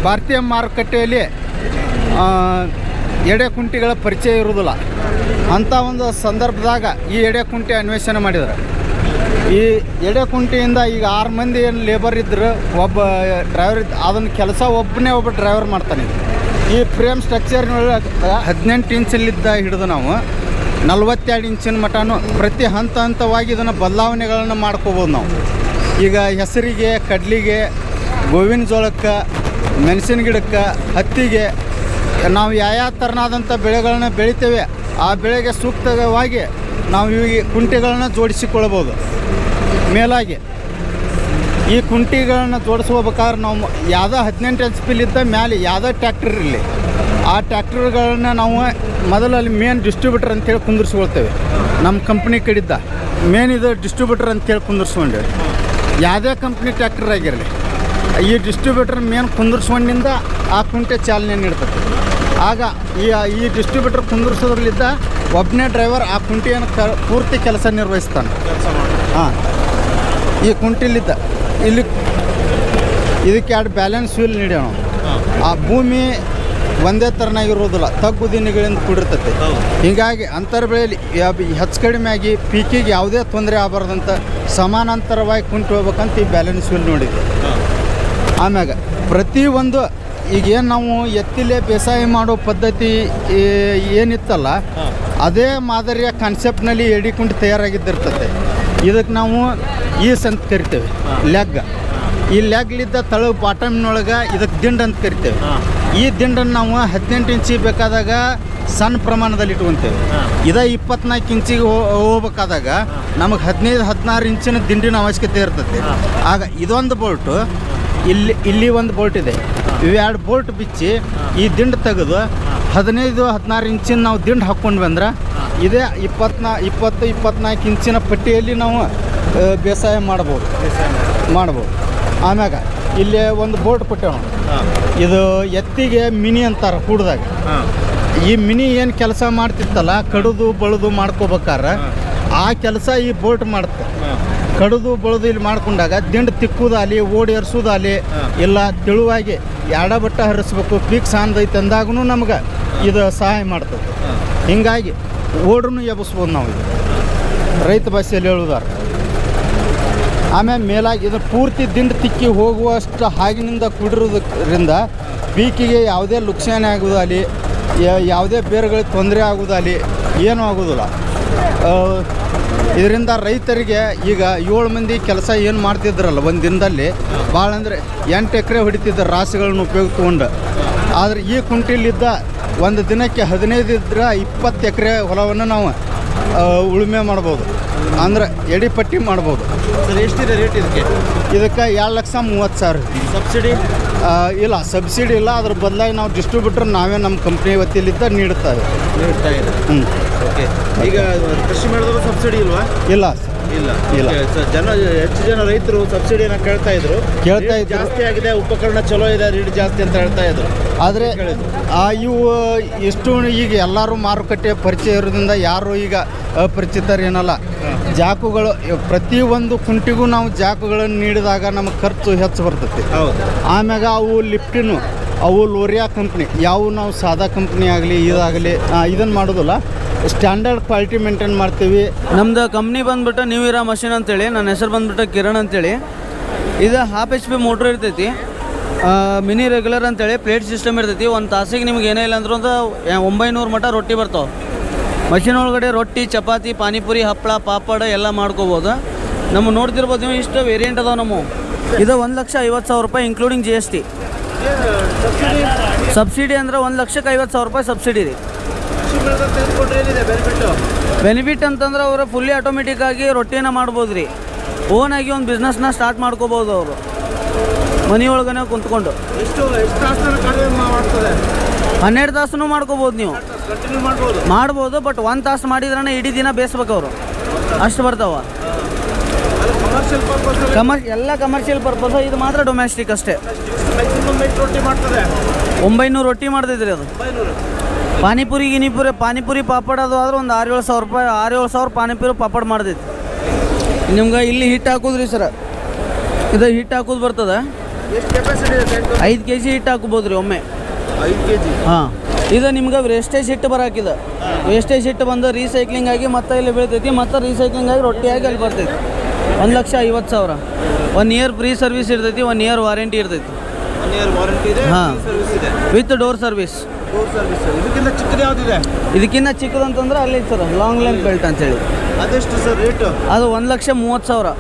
ಭಾರತೀಯ ಮಾರುಕಟ್ಟೆಯಲ್ಲಿ ಎಡೆ ಕುಂಟಿಗಳ ಪರಿಚಯ ಇರುವುದಿಲ್ಲ ಅಂಥ ಒಂದು ಸಂದರ್ಭದಾಗ ಈ ಎಡೆ ಕುಂಟೆ ಅನ್ವೇಷಣೆ ಮಾಡಿದ್ದಾರೆ ಈ ಎಡೆ ಕುಂಟಿಯಿಂದ ಈಗ ಆರು ಮಂದಿ ಏನು ಲೇಬರ್ ಇದ್ದರು ಒಬ್ಬ ಡ್ರೈವರ್ ಇದ್ದ ಅದನ್ನು ಕೆಲಸ ಒಬ್ಬನೇ ಒಬ್ಬ ಡ್ರೈವರ್ ಮಾಡ್ತಾನೆ. ಈ ಫ್ರೇಮ್ ಸ್ಟ್ರಕ್ಚರ್ನೊಳಗೆ ಹದಿನೆಂಟು ಇಂಚಲ್ಲಿದ್ದ ಹಿಡಿದು ನಾವು ನಲ್ವತ್ತೆರಡು ಇಂಚಿನ ಮಟನು ಪ್ರತಿ ಹಂತ ಹಂತವಾಗಿ ಇದನ್ನು ಬದಲಾವಣೆಗಳನ್ನು ಮಾಡ್ಕೋಬೋದು ನಾವು. ಈಗ ಹೆಸರಿಗೆ, ಕಡ್ಲಿಗೆ, ಗೋವಿನ ಜೋಳಕ್ಕೆ, ಮೆಣಸಿನ ಗಿಡಕ್ಕೆ, ಹತ್ತಿಗೆ ನಾವು ಯಾವ ಥರನಾದಂಥ ಬೆಳೆಗಳನ್ನ ಬೆಳಿತೇವೆ, ಆ ಬೆಳೆಗೆ ಸೂಕ್ತವಾಗಿ ನಾವು ಈ ಕುಂಟೆಗಳನ್ನ ಜೋಡಿಸಿಕೊಳ್ಳಬಹುದು. ಮೇಲಾಗಿ. ಈ ಕುಂಟಿಗಳನ್ನ ಜೋಡಿಸ್ಕೋಬೇಕಾದ್ರೆ ನಾವು ಯಾವುದೋ ಹದಿನೆಂಟು ಎಚ್ ಪಿಲಿದ್ದ ಮೇಲೆ ಯಾವುದೋ ಟ್ಯಾಕ್ಟರ್ ಇರಲಿ. ಆ ಟ್ಯಾಕ್ಟರ್ಗಳನ್ನು ನಾವು ಮೊದಲಲ್ಲಿ ಮೇನ್ ಡಿಸ್ಟ್ರಿಬ್ಯೂಟರ್ ಅಂತೇಳಿ ಕುಂದಿರ್ಸ್ಕೊಳ್ತೇವೆ. ನಮ್ಮ ಕಂಪ್ನಿ ಕಡಿದ್ದ. ಮೇನ್ ಇದು ಡಿಸ್ಟ್ರಿಬ್ಯೂಟರ್ ಅಂತೇಳಿ ಕುಂದಿರ್ಸ್ಕೊಂಡೇವೆ. ಯಾವುದೇ ಕಂಪ್ನಿ ಟ್ಯಾಕ್ಟರ್ ಆಗಿರಲಿ. ಈ ಡಿಸ್ಟ್ರಿಬ್ಯೂಟರ್ ಮೇನ್ ಕುಂದಿರ್ಸ್ಕೊಂಡಿಂದ ಆ ಕುಂಟೆ ಚಾಲನೆ ನೀಡ್ತದೆ. ಆಗ ಈ ಈ ಡಿಸ್ಟ್ರಿಬ್ಯೂಟರ್ ಕುಂದಿರ್ಸೋದ್ರಲ್ಲಿದ್ದ ಒಬ್ಬನೇ ಡ್ರೈವರ್ ಆ ಕುಂಟಿಯನ್ನು ಕ ಪೂರ್ತಿ ಕೆಲಸ ನಿರ್ವಹಿಸ್ತಾನೆ. ಹಾಂ. ಈ ಕುಂಟಿಲಿದ್ದ ಇಲ್ಲಿ ಇದಕ್ಕೆ ಎರಡು ಬ್ಯಾಲೆನ್ಸ್ ವೀಲ್ ನೀಡ್ಯಾವ ಆ ಭೂಮಿ ಒಂದೇ ಥರನಾಗಿರೋದಿಲ್ಲ ತಗ್ಗು ದಿನಗಳಿಂದ ಕೂಡಿರ್ತೈತಿ. ಹೀಗಾಗಿ ಅಂತರ ಬೆಳೆಯಲ್ಲಿ ಹೆಚ್ಚು ಕಡಿಮೆ ಆಗಿ ಪೀಕಿಗೆ ಯಾವುದೇ ತೊಂದರೆ ಆಗಬಾರ್ದಂತ ಸಮಾನಾಂತರವಾಗಿ ಕುಂಟು ಹೋಗ್ಬೇಕಂತ ಈ ಬ್ಯಾಲೆನ್ಸ್ ವೀಲ್ ನೋಡಿದ್ದೆ. ಆಮ್ಯಾಗ ಪ್ರತಿಯೊಂದು ಈಗೇನು ನಾವು ಎತ್ತಿಲೆ ಬೇಸಾಯ ಮಾಡೋ ಪದ್ಧತಿ ಏನಿತ್ತಲ್ಲ ಅದೇ ಮಾದರಿಯ ಕಾನ್ಸೆಪ್ಟ್ನಲ್ಲಿ ಎಡಿಕೊಂಡು ತಯಾರಾಗಿದ್ದಿರ್ತದೆ. ಇದಕ್ಕೆ ನಾವು ಈಸ್ ಅಂತ ಕರಿತೇವೆ ಲೆಗ್ ಈ ಲೆಗ್ಲಿದ್ದ ತಳ ಬಾಟಮ್ನೊಳಗೆ ಇದಕ್ಕೆ ದಿಂಡ್ ಅಂತ ಕರಿತೇವೆ. ಈ ದಿಂಡನ್ನು ನಾವು ಹದಿನೆಂಟು ಇಂಚಿ ಬೇಕಾದಾಗ ಸಣ್ಣ ಪ್ರಮಾಣದಲ್ಲಿ ಇಟ್ಕೊತೇವೆ. ಇದ ಇಪ್ಪತ್ನಾಲ್ಕು ಇಂಚಿಗೆ ಹೋಗ್ಬೇಕಾದಾಗ ನಮಗೆ ಹದಿನೈದು ಹದಿನಾರು ಇಂಚಿನ ದಿಂಡಿನ ಅವಶ್ಯಕತೆ ಇರ್ತದೆ. ಆಗ ಇದೊಂದು ಬೋಲ್ಟು ಇಲ್ಲಿ ಇಲ್ಲಿ ಒಂದು ಬೋಲ್ಟ್ ಇದೆ. ಇವೆರಡು ಬೋಲ್ಟ್ ಬಿಚ್ಚಿ ಈ ದಿಂಡು ತೆಗೆದು ಹದಿನೈದು, ಹದಿನಾರು ಇಂಚಿನ ನಾವು ದಿಂಡು ಹಾಕ್ಕೊಂಡು ಬಂದ್ರೆ ಇದೇ ಇಪ್ಪತ್ನಾ, ಇಪ್ಪತ್ತು, ಇಪ್ಪತ್ನಾಲ್ಕು ಇಂಚಿನ ಪಟ್ಟಿಯಲ್ಲಿ ನಾವು ಬೇಸಾಯ ಮಾಡ್ಬೋದು. ಮಾಡ್ಬೋದು. ಆಮ್ಯಾಗ ಇಲ್ಲಿ ಒಂದು ಬೋಟ್ ಕೊಟ್ಟೆವು ಇದು ಎತ್ತಿಗೆ ಮಿನಿ ಅಂತಾರೆ ಕೂಡ್ದಾಗ. ಈ ಮಿನಿ ಏನು ಕೆಲಸ ಮಾಡ್ತಿತ್ತಲ್ಲ, ಕಡಿದು, ಬಳದು ಮಾಡ್ಕೋಬೇಕಾರೆ ಆ ಕೆಲಸ ಈ ಬೋಟ್ ಮಾಡುತ್ತೆ ಕಡುದು ಬಳದು ಇಲ್ಲಿ ಮಾಡ್ಕೊಂಡಾಗ ದಿಂಡು ತಿಕ್ಕುದಾಲಿ ಓಡಿ ಹರಿಸೋದಾಲಿ ಇಲ್ಲ ತೆಳುವಾಗಿ ಎಡ ಬಟ್ಟ ಹರಿಸ್ಬೇಕು. ಪೀಕ್ ಸಾಂದೈತೆ ಅಂದಾಗೂ ನಮ್ಗೆ ಇದು ಸಹಾಯ ಮಾಡ್ತದೆ. ಹಿಂಗಾಗಿ ಓಡ್ರೂ ಎಬ್ಬಿಸ್ಬೋದು ನಾವು ಇದು ರೈತ ಭಾಷೆಯಲ್ಲಿ ಹೇಳುದಾರ ಆಮೇಲೆ ಮೇಲಾಗಿ ಇದು ಪೂರ್ತಿ ದಿಂಡು ತಿಕ್ಕಿ ಹೋಗುವಷ್ಟು ಹಾಗಿನಿಂದ ಕೂಡಿರೋದ್ರಿಂದ ಪೀಕಿಗೆ ಯಾವುದೇ ಲುಕ್ಷಾನೆ ಆಗೋದಾಗಲಿ ಯಾವುದೇ ಬೇರುಗಳಿಗೆ ತೊಂದರೆ ಆಗೋದಾಗಲಿ ಏನೂ ಆಗೋದಿಲ್ಲ ಇದರಿಂದ ರೈತರಿಗೆ ಈಗ ಏಳು ಮಂದಿ ಕೆಲಸ ಏನು ಮಾಡ್ತಿದ್ರಲ್ಲ ಒಂದು ದಿನದಲ್ಲಿ ಭಾಳ ಅಂದರೆ ಎಂಟು ಎಕರೆ ಹೊಡಿತಿದ್ರು ರಾಸುಗಳನ್ನ ಉಪಯೋಗ ತೊಗೊಂಡು ಆದರೆ ಈ ಕುಂಟಿಲಿದ್ದ ಒಂದು ದಿನಕ್ಕೆ ಹದಿನೈದು ಇದ್ರೆ ಇಪ್ಪತ್ತು ಎಕರೆ ಹೊಲವನ್ನು ನಾವು ಉಳುಮೆ ಮಾಡ್ಬೋದು. ಅಂದ್ರೆ ಎಡಿಪಟ್ಟಿ ಮಾಡ್ಬೋದು. ಸರ್ ಎಷ್ಟಿದೆ ರೇಟ್ ಇದಕ್ಕೆ? ಇದಕ್ಕೆ ಎರಡು ಲಕ್ಷ ಮೂವತ್ತು ಸಾವಿರ. ಸಬ್ಸಿಡಿ? ಇಲ್ಲ ಸಬ್ಸಿಡಿ ಇಲ್ಲ ಅದ್ರ ಬದಲಾಗಿ ನಾವು ಡಿಸ್ಟ್ರಿಬ್ಯೂಟರ್ ನಾವೇ ನಮ್ಮ ಕಂಪ್ನಿ ವತಿಯಲ್ಲಿದ್ದ ನೀಡುತ್ತೇವೆ. ನೀಡ್ತಾ ಇದೆ ಹ್ಞೂ ಈಗ ಕೃಷಿ ಮಾಡಿದ್ರು ಸಬ್ಸಿಡಿ ಇಲ್ವಾ? ಇಲ್ಲ. ಇಲ್ಲ. ಇಲ್ಲ. ಜನ ಹೆಚ್ಚು ಜನ ರೈತರು ಸಬ್ಸಿಡಿನ ಕೇಳ್ತಾ ಇದ್ರು. ಕೇಳ್ತಾ ಇದ್ರು. ಜಾಸ್ತಿ ಆಗಿದೆ ಉಪಕರಣ ಚಲೋ ಇದೆ ರೇಟ್ ಜಾಸ್ತಿ ಅಂತ ಹೇಳ್ತಾ ಇದ್ರು. ಆದರೆ ಆ ಇವು ಎಷ್ಟು ಈಗ ಎಲ್ಲರೂ ಮಾರುಕಟ್ಟೆ ಪರಿಚಯ ಇರೋದ್ರಿಂದ ಯಾರು ಈಗ ಅಪರಿಚಿತರೇನಲ್ಲ. ಜಾಕುಗಳು ಪ್ರತಿಯೊಂದು ಕುಂಟಿಗೂ ನಾವು ಜಾಕುಗಳನ್ನು ನೀಡಿದಾಗ ನಮ್ಗೆ ಖರ್ಚು ಹೆಚ್ಚು ಬರ್ತೈತಿ. ಹೌದು. ಆಮ್ಯಾಗ ಅವು ಲಿಫ್ಟಿನು ಅವು ಲೋರಿಯಾ ಕಂಪ್ನಿ, ಯಾವ ನಾವು ಸಾದಾ ಕಂಪ್ನಿ ಆಗಲಿ, ಇದಾಗಲಿ ಇದನ್ನು ಮಾಡೋದಲ್ಲ. ಸ್ಟ್ಯಾಂಡರ್ಡ್ ಕ್ವಾಲಿಟಿ ಮೇಂಟೈನ್ ಮಾಡ್ತೀವಿ. ನಮ್ದು ಕಂಪ್ನಿ ಬಂದ್ಬಿಟ್ಟು ನೀವು ಇರೋ ಮಷಿನ್ ಅಂತೇಳಿ, ನನ್ನ ಹೆಸರು ಬಂದ್ಬಿಟ್ಟು ಕಿರಣ್ ಅಂತೇಳಿ. ಇದು ಹಾಫ್ ಎಚ್ ಪಿ ಮೋಟ್ರ್ ಇರ್ತೈತಿ. ಮಿನಿ ರೆಗ್ಯುಲರ್ ಅಂತೇಳಿ ಪ್ಲೇಟ್ ಸಿಸ್ಟಮ್ ಇರ್ತೈತಿ. ಒಂದು ತಾಸಿಗೆ ನಿಮ್ಗೆ ಏನೇ ಇಲ್ಲ ಅಂದ್ರೂ ಒಂದು ಒಂಬೈನೂರು ಮಟ ರೊಟ್ಟಿ ಬರ್ತಾವೆ. ಮಷಿನ್ ಒಳಗಡೆ ರೊಟ್ಟಿ, ಚಪಾತಿ, ಪಾನಿಪುರಿ, ಹಪ್ಪಳ, ಪಾಪಡ ಎಲ್ಲ ಮಾಡ್ಕೋಬೋದು. ನಮ್ಮ ನೋಡ್ತಿರ್ಬೋದು ನೀವು, ಇಷ್ಟು ವೇರಿಯಂಟ್ ಅದಾವೆ ನಮ್ಮ ಇದು ಒಂದು ಲಕ್ಷ ಐವತ್ತು ಸಾವಿರ ರೂಪಾಯಿ including G S T subsidy ಅಂದ್ರೆ ಒಂದು ಲಕ್ಷಕ್ಕೆ ಐವತ್ತು ಸಾವಿರ ರೂಪಾಯಿ ಸಬ್ಸಿಡಿ ರೀ. ಬೆನಿಫಿಟ್ ಅಂತಂದ್ರೆ ಅವರು ಫುಲ್ಲಿ ಆಟೋಮೆಟಿಕ್ ಆಗಿ ರೊಟ್ಟಿನ ಮಾಡ್ಬೋದು ರೀ. ಓನಾಗಿ ಒಂದು ಬಿಸ್ನೆಸ್ನ ಸ್ಟಾರ್ಟ್ ಮಾಡ್ಕೋಬೋದು ಅವರು. ಮನೆಯೊಳಗನೆ ಕುಂತ್ಕೊಂಡು. ಹನ್ನೆರಡು ತಾಸು ಮಾಡ್ಕೋಬೋದು ನೀವು. ಮಾಡ್ಬೋದು ಬಟ್ ಒಂದು ತಾಸು ಮಾಡಿದ್ರೆ ಇಡೀ ದಿನ ಬೇಯಿಸ್ಬೇಕು ಅವರು. ಅಷ್ಟು ಬರ್ತಾವ. ಕಮರ್ ಎಲ್ಲ ಕಮರ್ಷಿಯಲ್ ಪರ್ಪಸ್ ಇದು ಮಾತ್ರ ಡೊಮೆಸ್ಟಿಕ್ ಅಷ್ಟೇ. ರೊಟ್ಟಿ ಒಂಬೈನೂರು ರೊಟ್ಟಿ ಮಾಡ್ತಿದ್ರಿ ಅದು. ಪಾನಿಪುರಿ ಗಿನಿಪುರಿ ಪಾನಿಪುರಿ ಪಾಪಡ್ ಅದು ಆದ್ರೆ ಒಂದು ಆರು ಏಳು ಸಾವಿರ ರೂಪಾಯಿ ಆರು ಏಳು ಸಾವಿರ ಪಾನಿಪುರಿ ಪಾಪಡ್ ಮಾಡ್ತೈತಿ ನಿಮ್ಗೆ ಇಲ್ಲಿ ಹಿಟ್ಟು ಹಾಕೋದ್ರಿ ಸರ. ಇದು ಹಿಟ್ಟು ಹಾಕೋದು ಬರ್ತದೆ. ಐದು ಕೆ ಜಿ ಹಿಟ್ಟು ಹಾಕೋಬೋದು ರೀ ಒಮ್ಮೆ ಹಾಂ. ಇದು ನಿಮ್ಗೆ ವೇಸ್ಟೇಜ್ ಹಿಟ್ಟು ಬರಾಕಿದೆ. ವೇಸ್ಟೇಜ್ ಹಿಟ್ಟು ಬಂದು ರೀಸೈಕ್ಲಿಂಗ್ ಆಗಿ ಮತ್ತೆ ಇಲ್ಲಿ ಬೀಳ್ತೈತಿ ಮತ್ತೆ ರೀಸೈಕ್ಲಿಂಗ್ ಆಗಿ ರೊಟ್ಟಿಯಾಗಿ ಅಲ್ಲಿ ಬರ್ತೈತಿ. ಒಂದು ಲಕ್ಷ ಐವತ್ತು ಸಾವಿರ. ಒನ್ ಇಯರ್ ಫ್ರೀ ಸರ್ವಿಸ್ ಇರ್ತೈತಿ ಒನ್ ಇಯರ್ ವಾರಂಟಿ ಇರ್ತೈತಿ. ಒನ್ ಇಯರ್ ವಾರಂಟಿ ಇದೆ ಹಾ. ಸರ್ವಿಸ್ ಇದೆ. With door service door service ಇದಕ್ಕಿಂತ ಚಿಕ್ಕದು ಯಾವುದಿದೆ? ಇದಕ್ಕಿಂತ ಚಿಕ್ಕದಂತಂದ್ರೆ ಅಲ್ಲಿ ಸರ್ ಲಾಂಗ್ ಲೈನ್ ಬೆಲ್ಟ್ ಅಂತೇಳಿ ಅದೆಷ್ಟು ಸರ್ ರೇಟು ಅದು ಒಂದು ಲಕ್ಷ ಮೂವತ್ತು ಸಾವಿರ.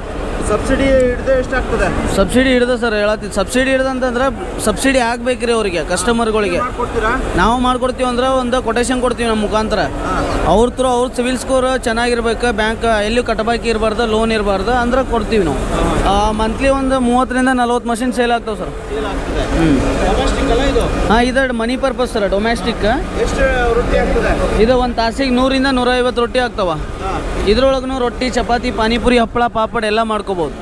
ಸಬ್ಸಿಡಿ ಹಿಡಿದು ಎಷ್ಟಾಗ್ತದೆ? ಸಬ್ಸಿಡಿ ಹಿಡ್ದು ಸರ್ ಹೇಳತ್ತಿ ಸಬ್ಸಿಡಿ ಹಿಡ್ದಂತಂದ್ರೆ ಸಬ್ಸಿಡಿ ಆಗ್ಬೇಕ್ರಿ ಅವರಿಗೆ ಕಸ್ಟಮರ್ಗಳಿಗೆ ಕೊಡ್ತೀರಾ ನಾವು ಮಾಡ್ಕೊಡ್ತೀವಿ ಅಂದ್ರೆ ಒಂದು ಕೊಟೇಶನ್ ಕೊಡ್ತೀವಿ ನಮ್ಮ ಮುಖಾಂತರ. ಅವ್ರ ಥ್ರೂ ಅವ್ರ ಸಿವಿಲ್ ಸ್ಕೋರ್ ಚೆನ್ನಾಗಿರ್ಬೇಕು ಬ್ಯಾಂಕ್ ಎಲ್ಲಿ ಕಟ್ಟಬಾಕಿ ಇರಬಾರ್ದು ಲೋನ್ ಇರಬಾರ್ದು ಅಂದ್ರೆ ಕೊಡ್ತೀವಿ ನಾವು. ಮಂತ್ಲಿ ಒಂದು ಮೂವತ್ತರಿಂದ ನಲ್ವತ್ತು ಮಷಿನ್ ಸೇಲ್ ಆಗ್ತಾವೆ ಸರ್. ಹಾಂ ಇದು ಮನಿ ಪರ್ಪಸ್ ಸರ್ ಡೊಮೆಸ್ಟಿಕ್ ಎಷ್ಟು ರೊಟ್ಟಿ ಆಗ್ತದೆ? ಇದು ಒಂದು ತಾಸಿಗೆ ನೂರಿಂದ ನೂರೈವತ್ತು ರೊಟ್ಟಿ ಆಗ್ತಾವ. ಇದ್ರೊಳಗೂ ರೊಟ್ಟಿ ಚಪಾತಿ ಪಾನಿಪುರಿ ಹಪ್ಪಳ ಪಾಪಡ್ ಎಲ್ಲ ಮಾಡ್ಕೋಬೋದು.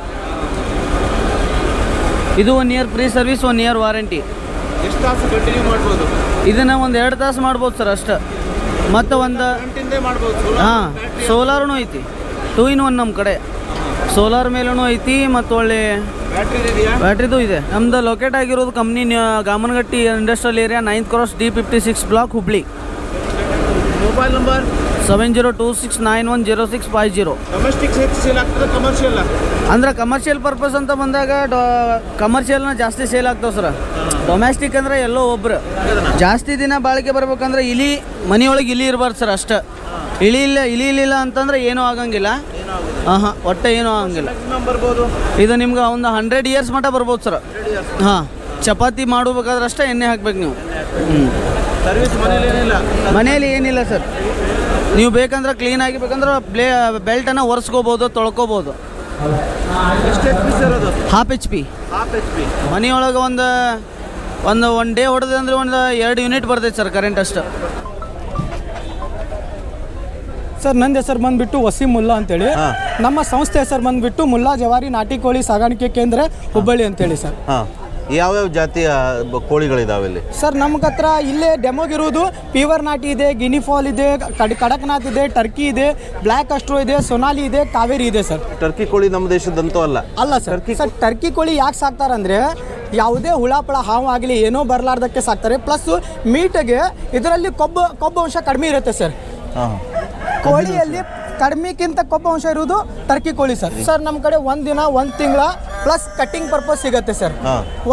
ಇದು one year free service one year warranty ಮಾಡ್ಬೋದು? ಇದನ್ನು ಒಂದು ಎರಡು ತಾಸು ಮಾಡ್ಬೋದು ಸರ್ ಅಷ್ಟೇ. ಮತ್ತು ಒಂದು ಹಾ ಸೋಲಾರ್ನು ಐತಿ. ಟೂ ಇನ್ ಒನ್ ನಮ್ಮ ಕಡೆ. ಸೋಲಾರ್ ಮೇಲೂ ಐತಿ ಮತ್ತು ಒಳ್ಳೆ ಬ್ಯಾಟ್ರಿದು ಇದೆ ನಮ್ದು ಲೊಕೇಟ್ ಆಗಿರೋದು company Gamanagatti industrial area ninth cross D fifty six block Hubli mobile number seven zero two six nine one zero six five zero domestic sale ಆಗ್ತದೆ ಕಮರ್ಷಿಯಲ್ ಅಂದ್ರೆ ಕಮರ್ಷಿಯಲ್ ಪರ್ಪಸ್ ಅಂತ ಬಂದಾಗ ಕಮರ್ಷಿಯಲ್ನ ಜಾಸ್ತಿ ಸೇಲ್ ಆಗ್ತಾವೆ ಸರ್. ಡೊಮೆಸ್ಟಿಕ್ ಅಂದ್ರೆ ಎಲ್ಲೋ ಒಬ್ರು. ಜಾಸ್ತಿ ದಿನ ಬಾಳಿಕೆ ಬರ್ಬೇಕಂದ್ರೆ ಇಲಿ ಮನೆಯೊಳಗೆ ಇಲಿ ಇರಬಾರ್ದು ಸರ್ ಅಷ್ಟೇ. ಇಳಿ ಇಲ್ಲ ಇಲಿ ಇಲ್ಲ ಅಂತಂದ್ರೆ ಏನೂ ಆಗಂಗಿಲ್ಲ. ಹಾಂ ಹಾಂ ಒಟ್ಟೆ ಏನೂ ಆಗಂಗಿಲ್ಲ. ಬರ್ಬೋದು. ಇದು ನಿಮ್ಗೆ ಒಂದು ಹಂಡ್ರೆಡ್ ಇಯರ್ಸ್ ಮಟ್ಟ ಬರ್ಬೋದು ಸರ್. ಹಾಂ ಚಪಾತಿ ಮಾಡಬೇಕಾದ್ರೆ ಅಷ್ಟೇ ಎಣ್ಣೆ ಹಾಕ್ಬೇಕು ನೀವು. ಹ್ಞೂ ಸರ್ವಿಸ್ ಮನೇಲಿ ಏನಿಲ್ಲ? ಮನೇಲಿ ಏನಿಲ್ಲ ಸರ್. ನೀವು ಬೇಕಂದ್ರೆ ಕ್ಲೀನ್ ಆಗಿಬೇಕಂದ್ರೆ ಬ್ಲೇ ಬೆಲ್ಟನ್ನು ಒರೆಸ್ಕೋಬೋದು ತೊಳ್ಕೊಬೋದು. ಎಷ್ಟು H P sir half H P half H P ಮನೆಯೊಳಗೆ ಒಂದು ಒಂದು ಒನ್ ಡೇ ಹೊಡೆದ್ರೆ ಅಂದರೆ ಒಂದು ಎರಡು ಯೂನಿಟ್ ಬರ್ತೈತೆ ಸರ್ ಕರೆಂಟ್ ಅಷ್ಟು. ಸರ್ ನನ್ನ ಹೆಸರು ಬಂದ್ಬಿಟ್ಟು ವಸೀಂ ಮುಲ್ಲಾ ಅಂತೇಳಿ. ನಮ್ಮ ಸಂಸ್ಥೆ ಹೆಸರು ಬಂದ್ಬಿಟ್ಟು ಮುಲ್ಲಾ ಜವಾರಿ ನಾಟಿ ಕೋಳಿ ಸಾಗಾಣಿಕೆ ಕೇಂದ್ರ ಹುಬ್ಬಳ್ಳಿ ಅಂತೇಳಿ ಸರ್. ಹಾಂ. ಯಾವ್ಯಾವ ಜಾತಿಯ ಕೋಳಿಗಳಿದಾವೆ ಇಲ್ಲಿ? ಸರ್ ನಮ್ಗೆ ಹತ್ರ ಇಲ್ಲೇ ಡೆಮೋಗಿರುವುದು ಪೀವರ್ ನಾಟಿ ಇದೆ ಗಿನಿಫಾಲ್ ಇದೆ ಕಡ್ ಕಡಕ್ನಾಥ್ ಇದೆ ಟರ್ಕಿ ಇದೆ ಬ್ಲ್ಯಾಕ್ ಅಸ್ಟ್ರೋ ಇದೆ ಸೊನಾಲಿ ಇದೆ ಕಾವೇರಿ ಇದೆ ಸರ್. ಟರ್ಕಿ ಕೋಳಿ ನಮ್ಮ ದೇಶದಂತೂ ಅಲ್ಲ. ಅಲ್ಲ ಸರ್. ಸರ್ ಟರ್ಕಿ ಕೋಳಿ ಯಾಕೆ ಸಾಕ್ತಾರಂದ್ರೆ ಯಾವುದೇ ಹುಳಪಳ ಹಾವು ಆಗಲಿ ಏನೋ ಬರಲಾರ್ದಕ್ಕೆ ಸಾಕ್ತಾರೆ. ಪ್ಲಸ್ ಮೀಟಗೆ ಇದರಲ್ಲಿ ಕೊಬ್ಬು ಕೊಬ್ಬು ಅಂಶ ಕಡಿಮೆ ಇರುತ್ತೆ ಸರ್. ಹಾಂ. ಕೋಳಿಯಲ್ಲಿ ಕಡಿಮೆಕ್ಕಿಂತ ಕೊಬ್ಬು ಅಂಶ ಇರುವುದು ಟರ್ಕಿ ಕೋಳಿ ಸರ್. ಸರ್. ನಮ್ಮ ಕಡೆ ಒಂದು ದಿನ ಒಂದು ತಿಂಗಳ ಪ್ಲಸ್ ಕಟ್ಟಿಂಗ್ ಪರ್ಪಸ್ ಸಿಗುತ್ತೆ ಸರ್.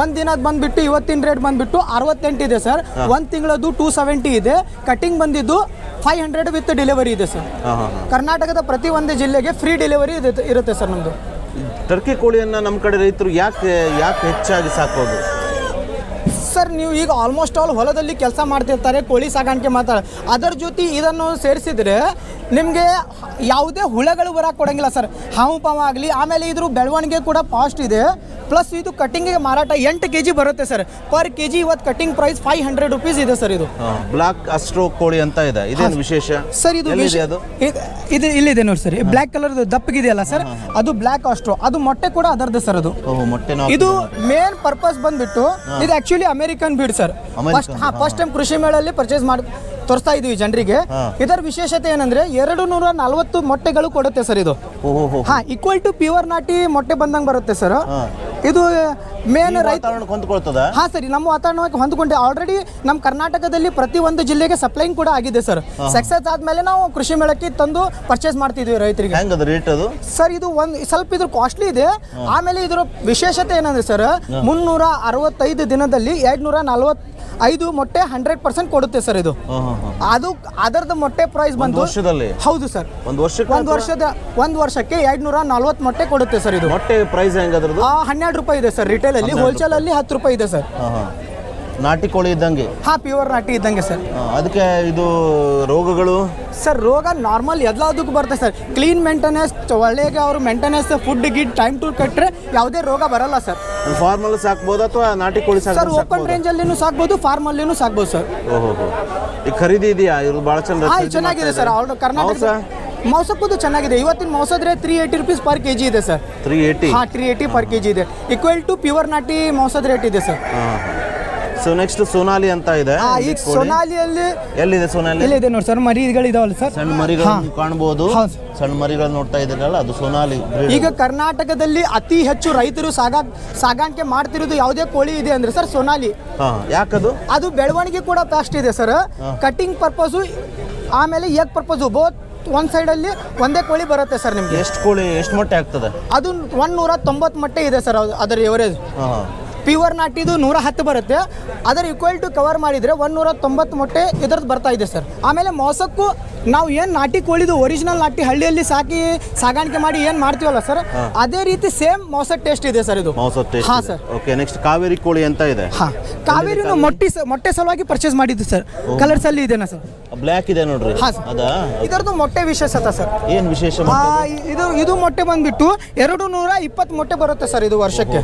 ಒಂದು ದಿನದ ಬಂದ್ಬಿಟ್ಟು ಇವತ್ತಿನ ರೇಟ್ ಬಂದ್ಬಿಟ್ಟು ಅರವತ್ತೆಂಟು ಇದೆ ಸರ್. ಒಂದು ತಿಂಗಳದ್ದು ಟೂ ಸೆವೆಂಟಿ ಇದೆ. ಕಟ್ಟಿಂಗ್ ಬಂದಿದ್ದು ಫೈವ್ ಹಂಡ್ರೆಡ್ ವಿತ್ ಡೆಲಿವರಿ ಇದೆ ಸರ್. ಕರ್ನಾಟಕದ ಪ್ರತಿ ಒಂದು ಜಿಲ್ಲೆಗೆ ಫ್ರೀ ಡೆಲಿವರಿ ಇರುತ್ತೆ ಸರ್ ನಮ್ಮದು ಟರ್ಕಿ ಕೋಳಿಯನ್ನು ನಮ್ಮ ಕಡೆ ರೈತರು ಯಾಕೆ ಯಾಕೆ ಹೆಚ್ಚಾಗಿ ಸಾಕೋದು ಸರ್, ನೀವು ಈಗ ಆಲ್ಮೋಸ್ಟ್ ಆಲ್ ಹೊಲದಲ್ಲಿ ಕೆಲಸ ಮಾಡ್ತಿರ್ತಾರೆ, ಕೋಳಿ ಸಾಗಾಣಿಕೆ ಮಾಡ್ತಾರೆ. ಅದರ ಜೊತೆ ಇದನ್ನು ಸೇರಿಸಿದರೆ ನಿಮಗೆ ಯಾವುದೇ ಹುಳಗಳು ಬರಕ್ಕೆ ಕೊಡೋಂಗಿಲ್ಲ ಸರ್. ಹಾವು, ಪಾವ ಆಗಲಿ, ಆಮೇಲೆ ಇದ್ರ ಬೆಳವಣಿಗೆ ಕೂಡ ಫಾಸ್ಟ್ ಇದೆ. ಪ್ಲಸ್ ಇದು ಕಟ್ಟಿಂಗಿಗೆ ಮಾರಾಟ ಎಂಟು ಕೆ ಜಿ ಬರುತ್ತೆ ಸರ್ ಪರ್ ಕೆ ಜಿ ಇವತ್ತು cutting price five hundred rupees ಇದೆ ಸರ್ ಇದು. ಬ್ಲಾಕ್ ಅಸ್ಟ್ರೋ ಕೋಳಿ ಅಂತ ಇದೆ. ಇದೇನು ವಿಶೇಷ? ಸರ್ ಇದು ಅದು? ಇದ್- ಇದು ಇಲ್ಲಿದೆ ನೋಡಿ ಸರ್ ಬ್ಲಾಕ್ ಕಲರ್ ದಪ್ಪಗಿದೆಯಲ್ಲ ಸರ್ ಅದು ಬ್ಲ್ಯಾಕ್ ಅಸ್ಟ್ರೋ ಅದು ಮೊಟ್ಟೆ ಕೂಡ ಅದರದ್ದು ಸರ್ ಅದು. ಮೊಟ್ಟೆ ಇದು ಮೇನ್ ಪರ್ಪಸ್ ಬಂದ್ಬಿಟ್ಟು ಇದು actually American breed sir American, first ಹಾ ಫಸ್ಟ್ ಟೈಮ್ ಕೃಷಿ ಮೇಳಲ್ಲಿ ಪರ್ಚೇಸ್ ಮಾಡಿ ತೋರಿಸ್ತಾ ಇದೀವಿ ಜನರಿಗೆ. ಇದರ ವಿಶೇಷತೆ ಏನಂದ್ರೆ ಎರಡು ನೂರ ನಲವತ್ತು ಮೊಟ್ಟೆಗಳು ಕೊಡುತ್ತೆ ಸರ್ ಇದು. ಹಾ ಈಕ್ವಲ್ ಟು ಪ್ಯೂರ್ ನಾಟಿ ಮೊಟ್ಟೆ ಬಂದಂಗೆ ಬರುತ್ತೆ ಸರ್. ಇದು ಮೇನ್ ರೈತ ಹಾ ಸರಿ ನಮ್ಮ ವಾತಾವರಣಕ್ಕೆ ಹೊಂದ್ಕೊಂಡೆ. ಆಲ್ರೆಡಿ ನಮ್ಮ ಕರ್ನಾಟಕದಲ್ಲಿ ಪ್ರತಿ ಒಂದು ಜಿಲ್ಲೆಗೆ ಸಪ್ಲೈಂಗ್ ಕೂಡ ಆಗಿದೆ ಸರ್. ಸಕ್ಸಸ್ ಆದ್ಮೇಲೆ ನಾವು ಕೃಷಿ ಮೇಳಕ್ಕೆ ತಂದು ಪರ್ಚೇಸ್ ಮಾಡ್ತಿದ್ವಿ ರೈತರಿಗೆ. ರೇಟ್ ಅದು? ಸರ್ ಇದು ಒಂದು ಸ್ವಲ್ಪ ಇದ್ರ ಕಾಸ್ಟ್ಲಿ ಇದೆ. ಆಮೇಲೆ ಇದ್ರ ವಿಶೇಷತೆ ಏನಂದ್ರೆ ಸರ್ ಮುನ್ನೂರ ಅರವತ್ತೈದು ದಿನದಲ್ಲಿ ಎರಡು ನೂರ ನಲವತ್ತು ಐದು ಮೊಟ್ಟೆ ಹಂಡ್ರೆಡ್ ಪರ್ಸೆಂಟ್ ಕೊಡುತ್ತೆ ಸರ್ ಇದು. ಅದು ಅದರದ ಮೊಟ್ಟೆ ಪ್ರೈಸ್ ಬಂದು ವರ್ಷದಲ್ಲಿ? ಹೌದು ಸರ್ ಒಂದು ವರ್ಷಕ್ಕೆ ಒಂದು ವರ್ಷದ ಒಂದು ವರ್ಷಕ್ಕೆ ಎರಡು ನೂರ ನಲ್ವತ್ತು ಮೊಟ್ಟೆ ಕೊಡುತ್ತೆ ಸರ್ ಇದು. ಮೊಟ್ಟೆ ಪ್ರೈಸ್ ಹೆಂಗದ್ರದ್ದು ಹನ್ನೆರಡು ರೂಪಾಯಿ ಇದೆ ಸರ್ ರಿಟೇಲ್ ಅಲ್ಲಿ ಹೋಲ್ಸೇಲ್ ಅಲ್ಲಿ ಹತ್ತು ರೂಪಾಯಿ ಇದೆ ಸರ್ ನಾಟಿ ಕೋಳಿ ಇದ್ದಂಗೆ? ಹಾ ಪ್ಯೂರ್ ನಾಟಿ ಇದ್ದಂಗೆ ಸರ್. ಆ, ಅದಕ್ಕೆ ಇದು ರೋಗಗಳು? ಸರ್ ರೋಗ ನಾರ್ಮಲ್ ಎಲ್ಲದಕ್ಕೂ ಬರುತ್ತೆ ಸರ್. ಕ್ಲೀನ್ ಮೇಂಟೆನೆನ್ಸ್ ಒಳ್ಳೆಗೆ ಅವರು ಮೇಂಟೆನೆನ್ಸ್ ಫುಡ್ ಗಿಡ್ ಟೈಮ್ ಟು ಕಟ್ಟರೆ ಯಾವುದೇ ರೋಗ ಬರಲ್ಲ ಸರ್. ಫಾರ್ಮಲ್ ಸಾಕ್ಬೋದು ಅಥವಾ ನಾಟಿ ಕೋಳಿ ಸರ್ ಓಪನ್ ಓಪನ್ ರೇಂಜಲ್ಲಿನೂ ಸಾಕ್ಬೋದು ಫಾರ್ಮಲ್ಲಿನೂ ಸಾಕ್ಬೋದು ಸರ್. ಓಹೋ ಹೋ. ಈಗ ಖರೀದಿ ಇದೆಯಾ? ಇದು ಭಾಳ ಚಂದ ಹಾ ಖರೀದಿ ಚೆನ್ನಾಗಿದೆ ಸರ್. ಆಲ್ ಕರ್ನಾಟಕ ಮಾಂಸ? ಮೌಸಕ್ಕೂದು ಚೆನ್ನಾಗಿದೆ. ಇವತ್ತಿನ ಮೌಸದ್ರೆ three eighty rupees per K G ಇದೆ ಸರ್. ತ್ರೀ ಏಯ್ಟಿ ಹಾಂ three eighty per K G ಇದೆ. ಈಕ್ವಲ್ ಟು ಪ್ಯೂರ್ ನಾಟಿ ಮೌಸದ ರೇಟ್ ಇದೆ ಸರ್. ಸೊ ನೆಕ್ಸ್ಟ್ ಸೋನಾಲಿ ಅಂತ ಇದೆ. ಆ, ಈಗ. ಸೊನಾಲಿಯಲ್ಲಿ ಎಲ್ಲಿದೆ ಸೋನಾಲಿ ಎಲ್ಲಿದೆ ನೋಡಿ ಸರ್ ಮರಿಗಳು ಇದಾವಲ್ಲ ಸರ್? ಸಣ್ಣ ಮರಿಗಳನ್ನು ಕಾಣಬಹುದು ಹೌದು. ಸಣ್ಣ ಮರಿಗಳನ್ನು ನೋಡ್ತಾ ಇದ್ದೀರಲ್ಲ ಅದು ಸೋನಾಲಿ breed. ಈಗ ಕರ್ನಾಟಕದಲ್ಲಿ ಅತಿ ಹೆಚ್ಚು ರೈತರು ಸಾಗಾ ಸಾಗಾಣಿಕೆ ಮಾಡ್ತಿರೋದು ಯಾವುದೇ ಕೋಳಿ ಇದೆ ಅಂದ್ರೆ ಸರ್ ಸೋನಾಲಿ ಹಾ ಯಾಕದು? ಅದು ಬೆಳವಣಿಗೆ ಕೂಡ ಫಾಸ್ಟ್ ಇದೆ ಸರ್. ಕಟಿಂಗ್ ಪರ್ಪಸು ಆಮೇಲೆ ಏಕ್ ಪರ್ಪಸು ಬೋತ್ ಒಂದು ಸೈಡಲ್ಲಿ ಒಂದೇ ಕೋಳಿ ಬರುತ್ತೆ ಸರ್ ನಿಮಗೆ. ಎಷ್ಟು ಕೋಳಿ ಎಷ್ಟು ಮೊಟ್ಟೆ ಆಗ್ತದೆ? ಅದು ಒಂದು ನೂರ ತೊಂಬತ್ತು ಮೊಟ್ಟೆ ಇದೆ ಸರ್ ಅದು- ಅದರ ಎವರೇಜ್ ಹಾ. ಪ್ಯೂರ್ ನಾಟಿದು ನೂರ ಹತ್ತು ಬರುತ್ತೆ. ಅದರ ಈಕ್ವಲ್ ಟು ಕವರ್ ಮಾಡಿದರೆ ಒಂದು ನೂರ ತೊಂಬತ್ತು ಮೊಟ್ಟೆ ಇದ್ರದ್ದು ಬರ್ತಾ ಇದೆ ಸರ್. ಆಮೇಲೆ ಮೋಸಕ್ಕೂ ನಾವು ಏನು ನಾಟಿ ಕೋಳಿದು ಒರಿಜಿನಲ್ ನಾಟಿ ಹಳ್ಳಿಯಲ್ಲಿ ಸಾಕಿ ಸಾಗಾಣಿಕೆ ಮಾಡಿ ಏನು ಮಾಡ್ತೀವಲ್ಲ ಸರ್ ಅದೇ ರೀತಿ ಸೇಮ್ ಮೋಸ ಟೇಸ್ಟ್ ಇದೆ ಸರ್ ಇದು. ಮಾಂಸ ಹಾಂ ಸರ್. ಓಕೆ ನೆಕ್ಸ್ಟ್ ಕಾವೇರಿ ಕೋಳಿ ಅಂತ ಇದೆ. ಹಾಂ. ಕಾವೇರಿ? ಮೊಟ್ಟೆ ಮೊಟ್ಟೆ ಸಲುವಾಗಿ ಪರ್ಚೇಸ್ ಮಾಡಿದ್ದು ಸರ್. ಕಲರ್ಸ್ ಅಲ್ಲಿ ಇದೆನಾ ಸರ್? ಬ್ಲ್ಯಾಕ್ ಇದೆ ನೋಡ್ರಿ. ಹಾಂ ಸರ್. ಇದರದ್ದು ಮೊಟ್ಟೆ ವಿಶೇಷತೆ ಸರ್. ಏನು ವಿಶೇಷ ಇದು ಇದು ಮೊಟ್ಟೆ ಬಂದ್ಬಿಟ್ಟು ಎರಡು ನೂರ ಇಪ್ಪತ್ತು ಮೊಟ್ಟೆ ಬರುತ್ತೆ ಸರ್ ಇದು ವರ್ಷಕ್ಕೆ.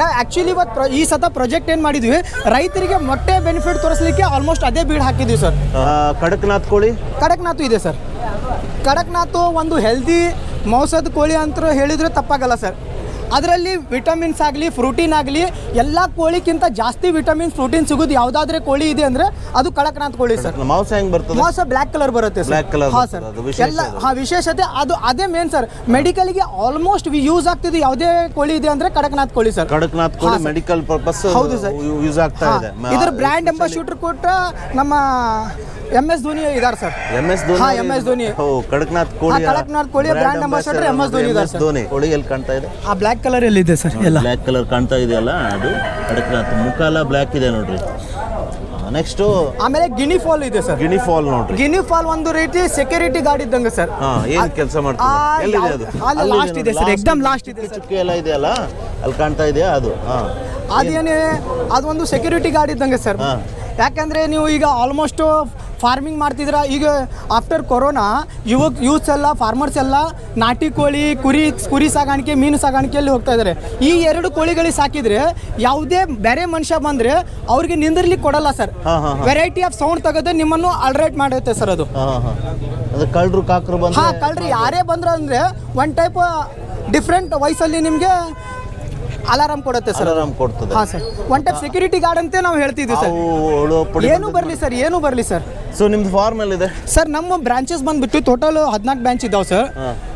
ನಾವು ಆ್ಯಕ್ಚುಲಿ ಇವತ್ತು ಪ್ರ- ಈ ಸತ ಪ್ರಾಜೆಕ್ಟ್ ಏನು ಮಾಡಿದ್ವಿ? ರೈತರಿಗೆ ಮೊಟ್ಟೆ ಬೆನಿಫಿಟ್ ತೋರಿಸ್ಲಿಕ್ಕೆ ಆಲ್ಮೋಸ್ಟ್ ಅದೇ ಬೀಡ್ ಹಾಕಿದ್ವಿ ಸರ್ ಕಡಕ್ನಾಥ್ ಕೋಳಿ? ಕಡಕ್ನಾಥು ಇದೆ ಸರ್ ಕಡಕ್ನಾಥು ಒಂದು ಹೆಲ್ದಿ ಮೌಸದ ಕೋಳಿ ಅಂತ ಹೇಳಿದ್ರೆ ತಪ್ಪಾಗಲ್ಲ ಸರ್ ಅದರಲ್ಲಿ ವಿಟಮಿನ್ಸ್ ಆಗಲಿ ಪ್ರೋಟೀನ್ ಆಗಲಿ ಎಲ್ಲ ಕೋಳಿಗಿಂತ ಜಾಸ್ತಿ ವಿಟಮಿನ್ಸ್ ಪ್ರೋಟೀನ್ ಸಿಗೋದು ಯಾವುದಾದ್ರೆ ಕೋಳಿ ಇದೆ ಅಂದ್ರೆ ಅದು ಕಡಕ್ನಾಥ್ ಕೋಳಿ ಸರ್. ಮಾಂಸ ಹೆಂಗ್ ಬರ್ತದೆ? ಮಾಂಸ ಬ್ಲ್ಯಾಕ್ ಕಲರ್ ಬರುತ್ತೆ ಸರ್. colour ಹಾಂ ಸರ್. ಎಲ್ಲ. ಹಾಂ ವಿಶೇಷತೆ ಅದು ಅದೇ ಮೇನ್ ಸರ್. ಮೆಡಿಕಲ್ಗೆ ಆಲ್ಮೋಸ್ಟ್ ಯೂಸ್ ಆಗ್ತಿದ್ದು ಯಾವುದೇ ಕೋಳಿ ಇದೆ ಅಂದ್ರೆ ಕಡಕನಾಥ್ ಕೋಳಿ ಸರ್. ಕಡಕನಾಥ್ ಕೋಳಿ ಮೆಡಿಕಲ್ ಪರ್ಪಸ್ ಹೌದು ಸರ್. ಯೂಸ್ ಆಗ್ತಾ. ಇದೆ. ಇದರ ಬ್ರ್ಯಾಂಡ್ ಅಂಬಾಸಿಡರ್ ಕೊಟ್ಟ ನಮ್ಮ ಎಂ ಎಸ್ ಧೋನಿ ಇದಾರೆ sir. M S Dhoni M S Dhoni. ಓ ಕಡಕ್ನಾಥ್ ಕೋಳಿ ಹಾಂ, ಕಡಕ್ನಾಥ್ ಕೋಳಿ ಅಂಬಾಸಡರ್ ಎಂ ಎಸ್ ಧೋನಿ ಇದ್ದಾರೆ ಸರ್. ಧೋನಿ ಕೋಳಿ ಎಲ್ಲಿ ಕಾಣ್ತಾ ಇದೆ? ಆ ಬ್ಲ್ಯಾಕ್ ಕಲರ್ ಎಲ್ಲಿದೆ ಸರ್ ಎಲ್ಲ. ಬ್ಲ್ಯಾಕ್ ಕಲರ್ ಕಾಣ್ತಾ ಇದೆಯಲ್ಲ ಅದು ಕಡಕ್ನಾಥ್. ಮುಖ ಎಲ್ಲ ಬ್ಲ್ಯಾಕ್ ಇದೆ ನೋಡ್ರಿ. ನೆಕ್ಸ್ಟ್ ಆಮೇಲೆ ಗಿನಿ ಫಾಲ್ ಇದೆ ಸರ್. ಗಿನಿ ಫಾಲ್ ನೋಡ್ರಿ. ಗಿನಿ ಫಾಲ್ ಒಂದು ರೀತಿ ಸೆಕ್ಯೂರಿಟಿ ಗಾರ್ಡ್ ಇದ್ದಂಗೆ ಸರ್. ಹಾ ಏನ್ ಕೆಲಸ ಮಾಡ್ತಾರೆ ಆ, ಎಲ್ಲಿದೆ ಅದು? ಅಲ್ಲಿ ಲಾಸ್ಟ್ ಇದೆ ಸರ್ sir, ಲಾಸ್ಟ್ ಇದೆ ಸರ್. ಚುಕ್ಕಿ ಎಲ್ಲ ಇದೆಯಲ್ಲ ಅಲ್ಲಿ ಕಾಣ್ತಾ ಇದೆಯಾ ಅದು? ಹಾ. ಅದೇನೇ ಅದೊಂದು ಸೆಕ್ಯೂರಿಟಿ ಗಾರ್ಡ್ ಇದ್ದಂಗೆ ಸರ್. ಹಾ. ಯಾಕಂದ್ರೆ ನೀವು ಈಗ ಆಲ್ಮೋಸ್ಟ್ ಫಾರ್ಮಿಂಗ್ ಮಾಡ್ತಿದ್ರ? ಈಗ ಆಫ್ಟರ್ ಕೊರೋನಾ ಯುವಕ್ ಯೂತ್ಸ್ ಎಲ್ಲ ಫಾರ್ಮರ್ಸ್ ಎಲ್ಲ ನಾಟಿ ಕೋಳಿ ಕುರಿ ಕುರಿ ಸಾಗಾಣಿಕೆ ಮೀನು ಸಾಗಾಣಿಕೆಯಲ್ಲಿ ಹೋಗ್ತಾ ಇದ್ದಾರೆ ಈ ಎರಡು ಕೋಳಿಗಳಿಗೆ ಸಾಕಿದ್ರೆ ಯಾವುದೇ ಬೇರೆ ಮನುಷ್ಯ ಬಂದ್ರೆ ಅವ್ರಿಗೆ ನಿಂದಿರ್ಲಿಕ್ಕೆ ಕೊಡಲ್ಲ ಸರ್. ವೆರೈಟಿ ಆಫ್ ಸೌಂಡ್ ತೆಗೆದು ನಿಮ್ಮನ್ನು ಅಲ್ರೇಟ್ ಮಾಡುತ್ತೆ ಸರ್ ಅದು. ಕಳ್ಳರು ಕಾಕರು ಹಾ ಕಳ್ರಿ ಯಾರೇ ಬಂದ್ರು ಅಂದ್ರೆ ಒನ್ ಟೈಪ್ ಡಿಫ್ರೆಂಟ್ ವಯಸ್ಸಲ್ಲಿ ನಿಮಗೆ ಅಲಾರಾಮ್ ಕೊಡುತ್ತೆ ಸರ್ ಅಲಾರಾಮ್ ಕೊಡ್ತದೆ. ಹಾ sir one type security guard ಅಂತ ನಾವು ಹೇಳ್ತಿದ್ವಿ ಸರ್ ಏನು ಬರಲಿ ಸರ್ ಏನು ಬರಲಿ ಸರ್ ಸೊ ನಿಮ್ದು ಫಾರ್ಮ್ ಇದೆ ಸರ್ ನಮ್ಮ ಬ್ರಾಂಚಸ್ ಬಂದ್ಬಿಟ್ಟು ಟೋಟಲ್ ಹದಿನಾಲ್ಕು ಬ್ರಾಂಚ್ ಇದಾವೆ ಸರ್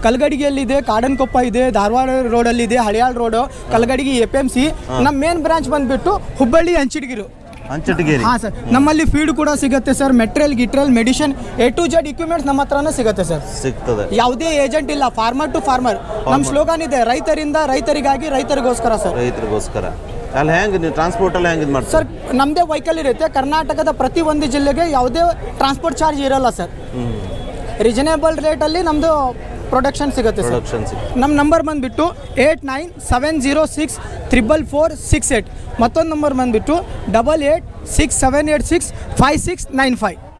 ಕಲ್ಗಡಿಗೆಯಲ್ಲಿದೆ ಕಾಡನ್ಕೊಪ್ಪ ಇದೆ Dharwad ರೋಡಲ್ಲಿದೆ Haliyal road Kalghatgi A P M C. ನಮ್ಮ ಮೇನ್ ಬ್ರಾಂಚ್ ಬಂದ್ಬಿಟ್ಟು ಹುಬ್ಬಳ್ಳಿ ಹಂಚಿಡ್ಗಿರು ಅಂಚಟಗೇರಿ ಹಾಂ ಸರ್. ನಮ್ಮಲ್ಲಿ ಫೀಡ್ ಕೂಡ ಸಿಗುತ್ತೆ sir. Material ಗಿಟ್ರಿಯಲ್ medicine A to Z equipments ನಮ್ಮ ಹತ್ರನೇ ಸಿಗುತ್ತೆ ಸರ್. ಸಿಗ್ತದೆ. ಯಾವುದೇ ಏಜೆಂಟ್ ಇಲ್ಲ. ಫಾರ್ಮರ್ ಟು ಫಾರ್ಮರ್ ನಮ್ಮ ಸ್ಲೋಗನ್ ಇದೆ ರೈತರಿಂದ ರೈತರಿಗಾಗಿ ರೈತರಿಗೋಸ್ಕರ ಸರ್. ರೈತರಿಗೋಸ್ಕರ. ಅಲ್ಲಿ ಹೆಂಗೆ ನೀವು ಟ್ರಾನ್ಸ್ಪೋರ್ಟ್ ಎಲ್ಲ ಹೆಂಗೆ ಇದು ಮಾಡ್ತೀರಿ? ಸರ್ ನಮ್ಮದೇ ವೆಹಿಕಲ್ ಇರುತ್ತೆ. ಕರ್ನಾಟಕದ ಪ್ರತಿ ಒಂದು ಜಿಲ್ಲೆಗೆ ಯಾವುದೇ ಟ್ರಾನ್ಸ್ಪೋರ್ಟ್ ಚಾರ್ಜ್ ಇರಲ್ಲ ಸರ್. ರೀಸನೇಬಲ್ ರೇಟಲ್ಲಿ ನಮ್ಮದು ಪ್ರೊಡಕ್ಷನ್ ಸಿಗುತ್ತೆ ಸರ್. ಪ್ರೊಡಕ್ಷನ್ ಸಿಗ್ತದೆ ನಮ್ಮ ನಂಬರ್ ಬಂದುಬಿಟ್ಟು eight nine seven zero six triple four six eight ಮತ್ತೊಂದು ನಂಬರ್ ಬಂದುಬಿಟ್ಟು double eight six seven eight six five six nine five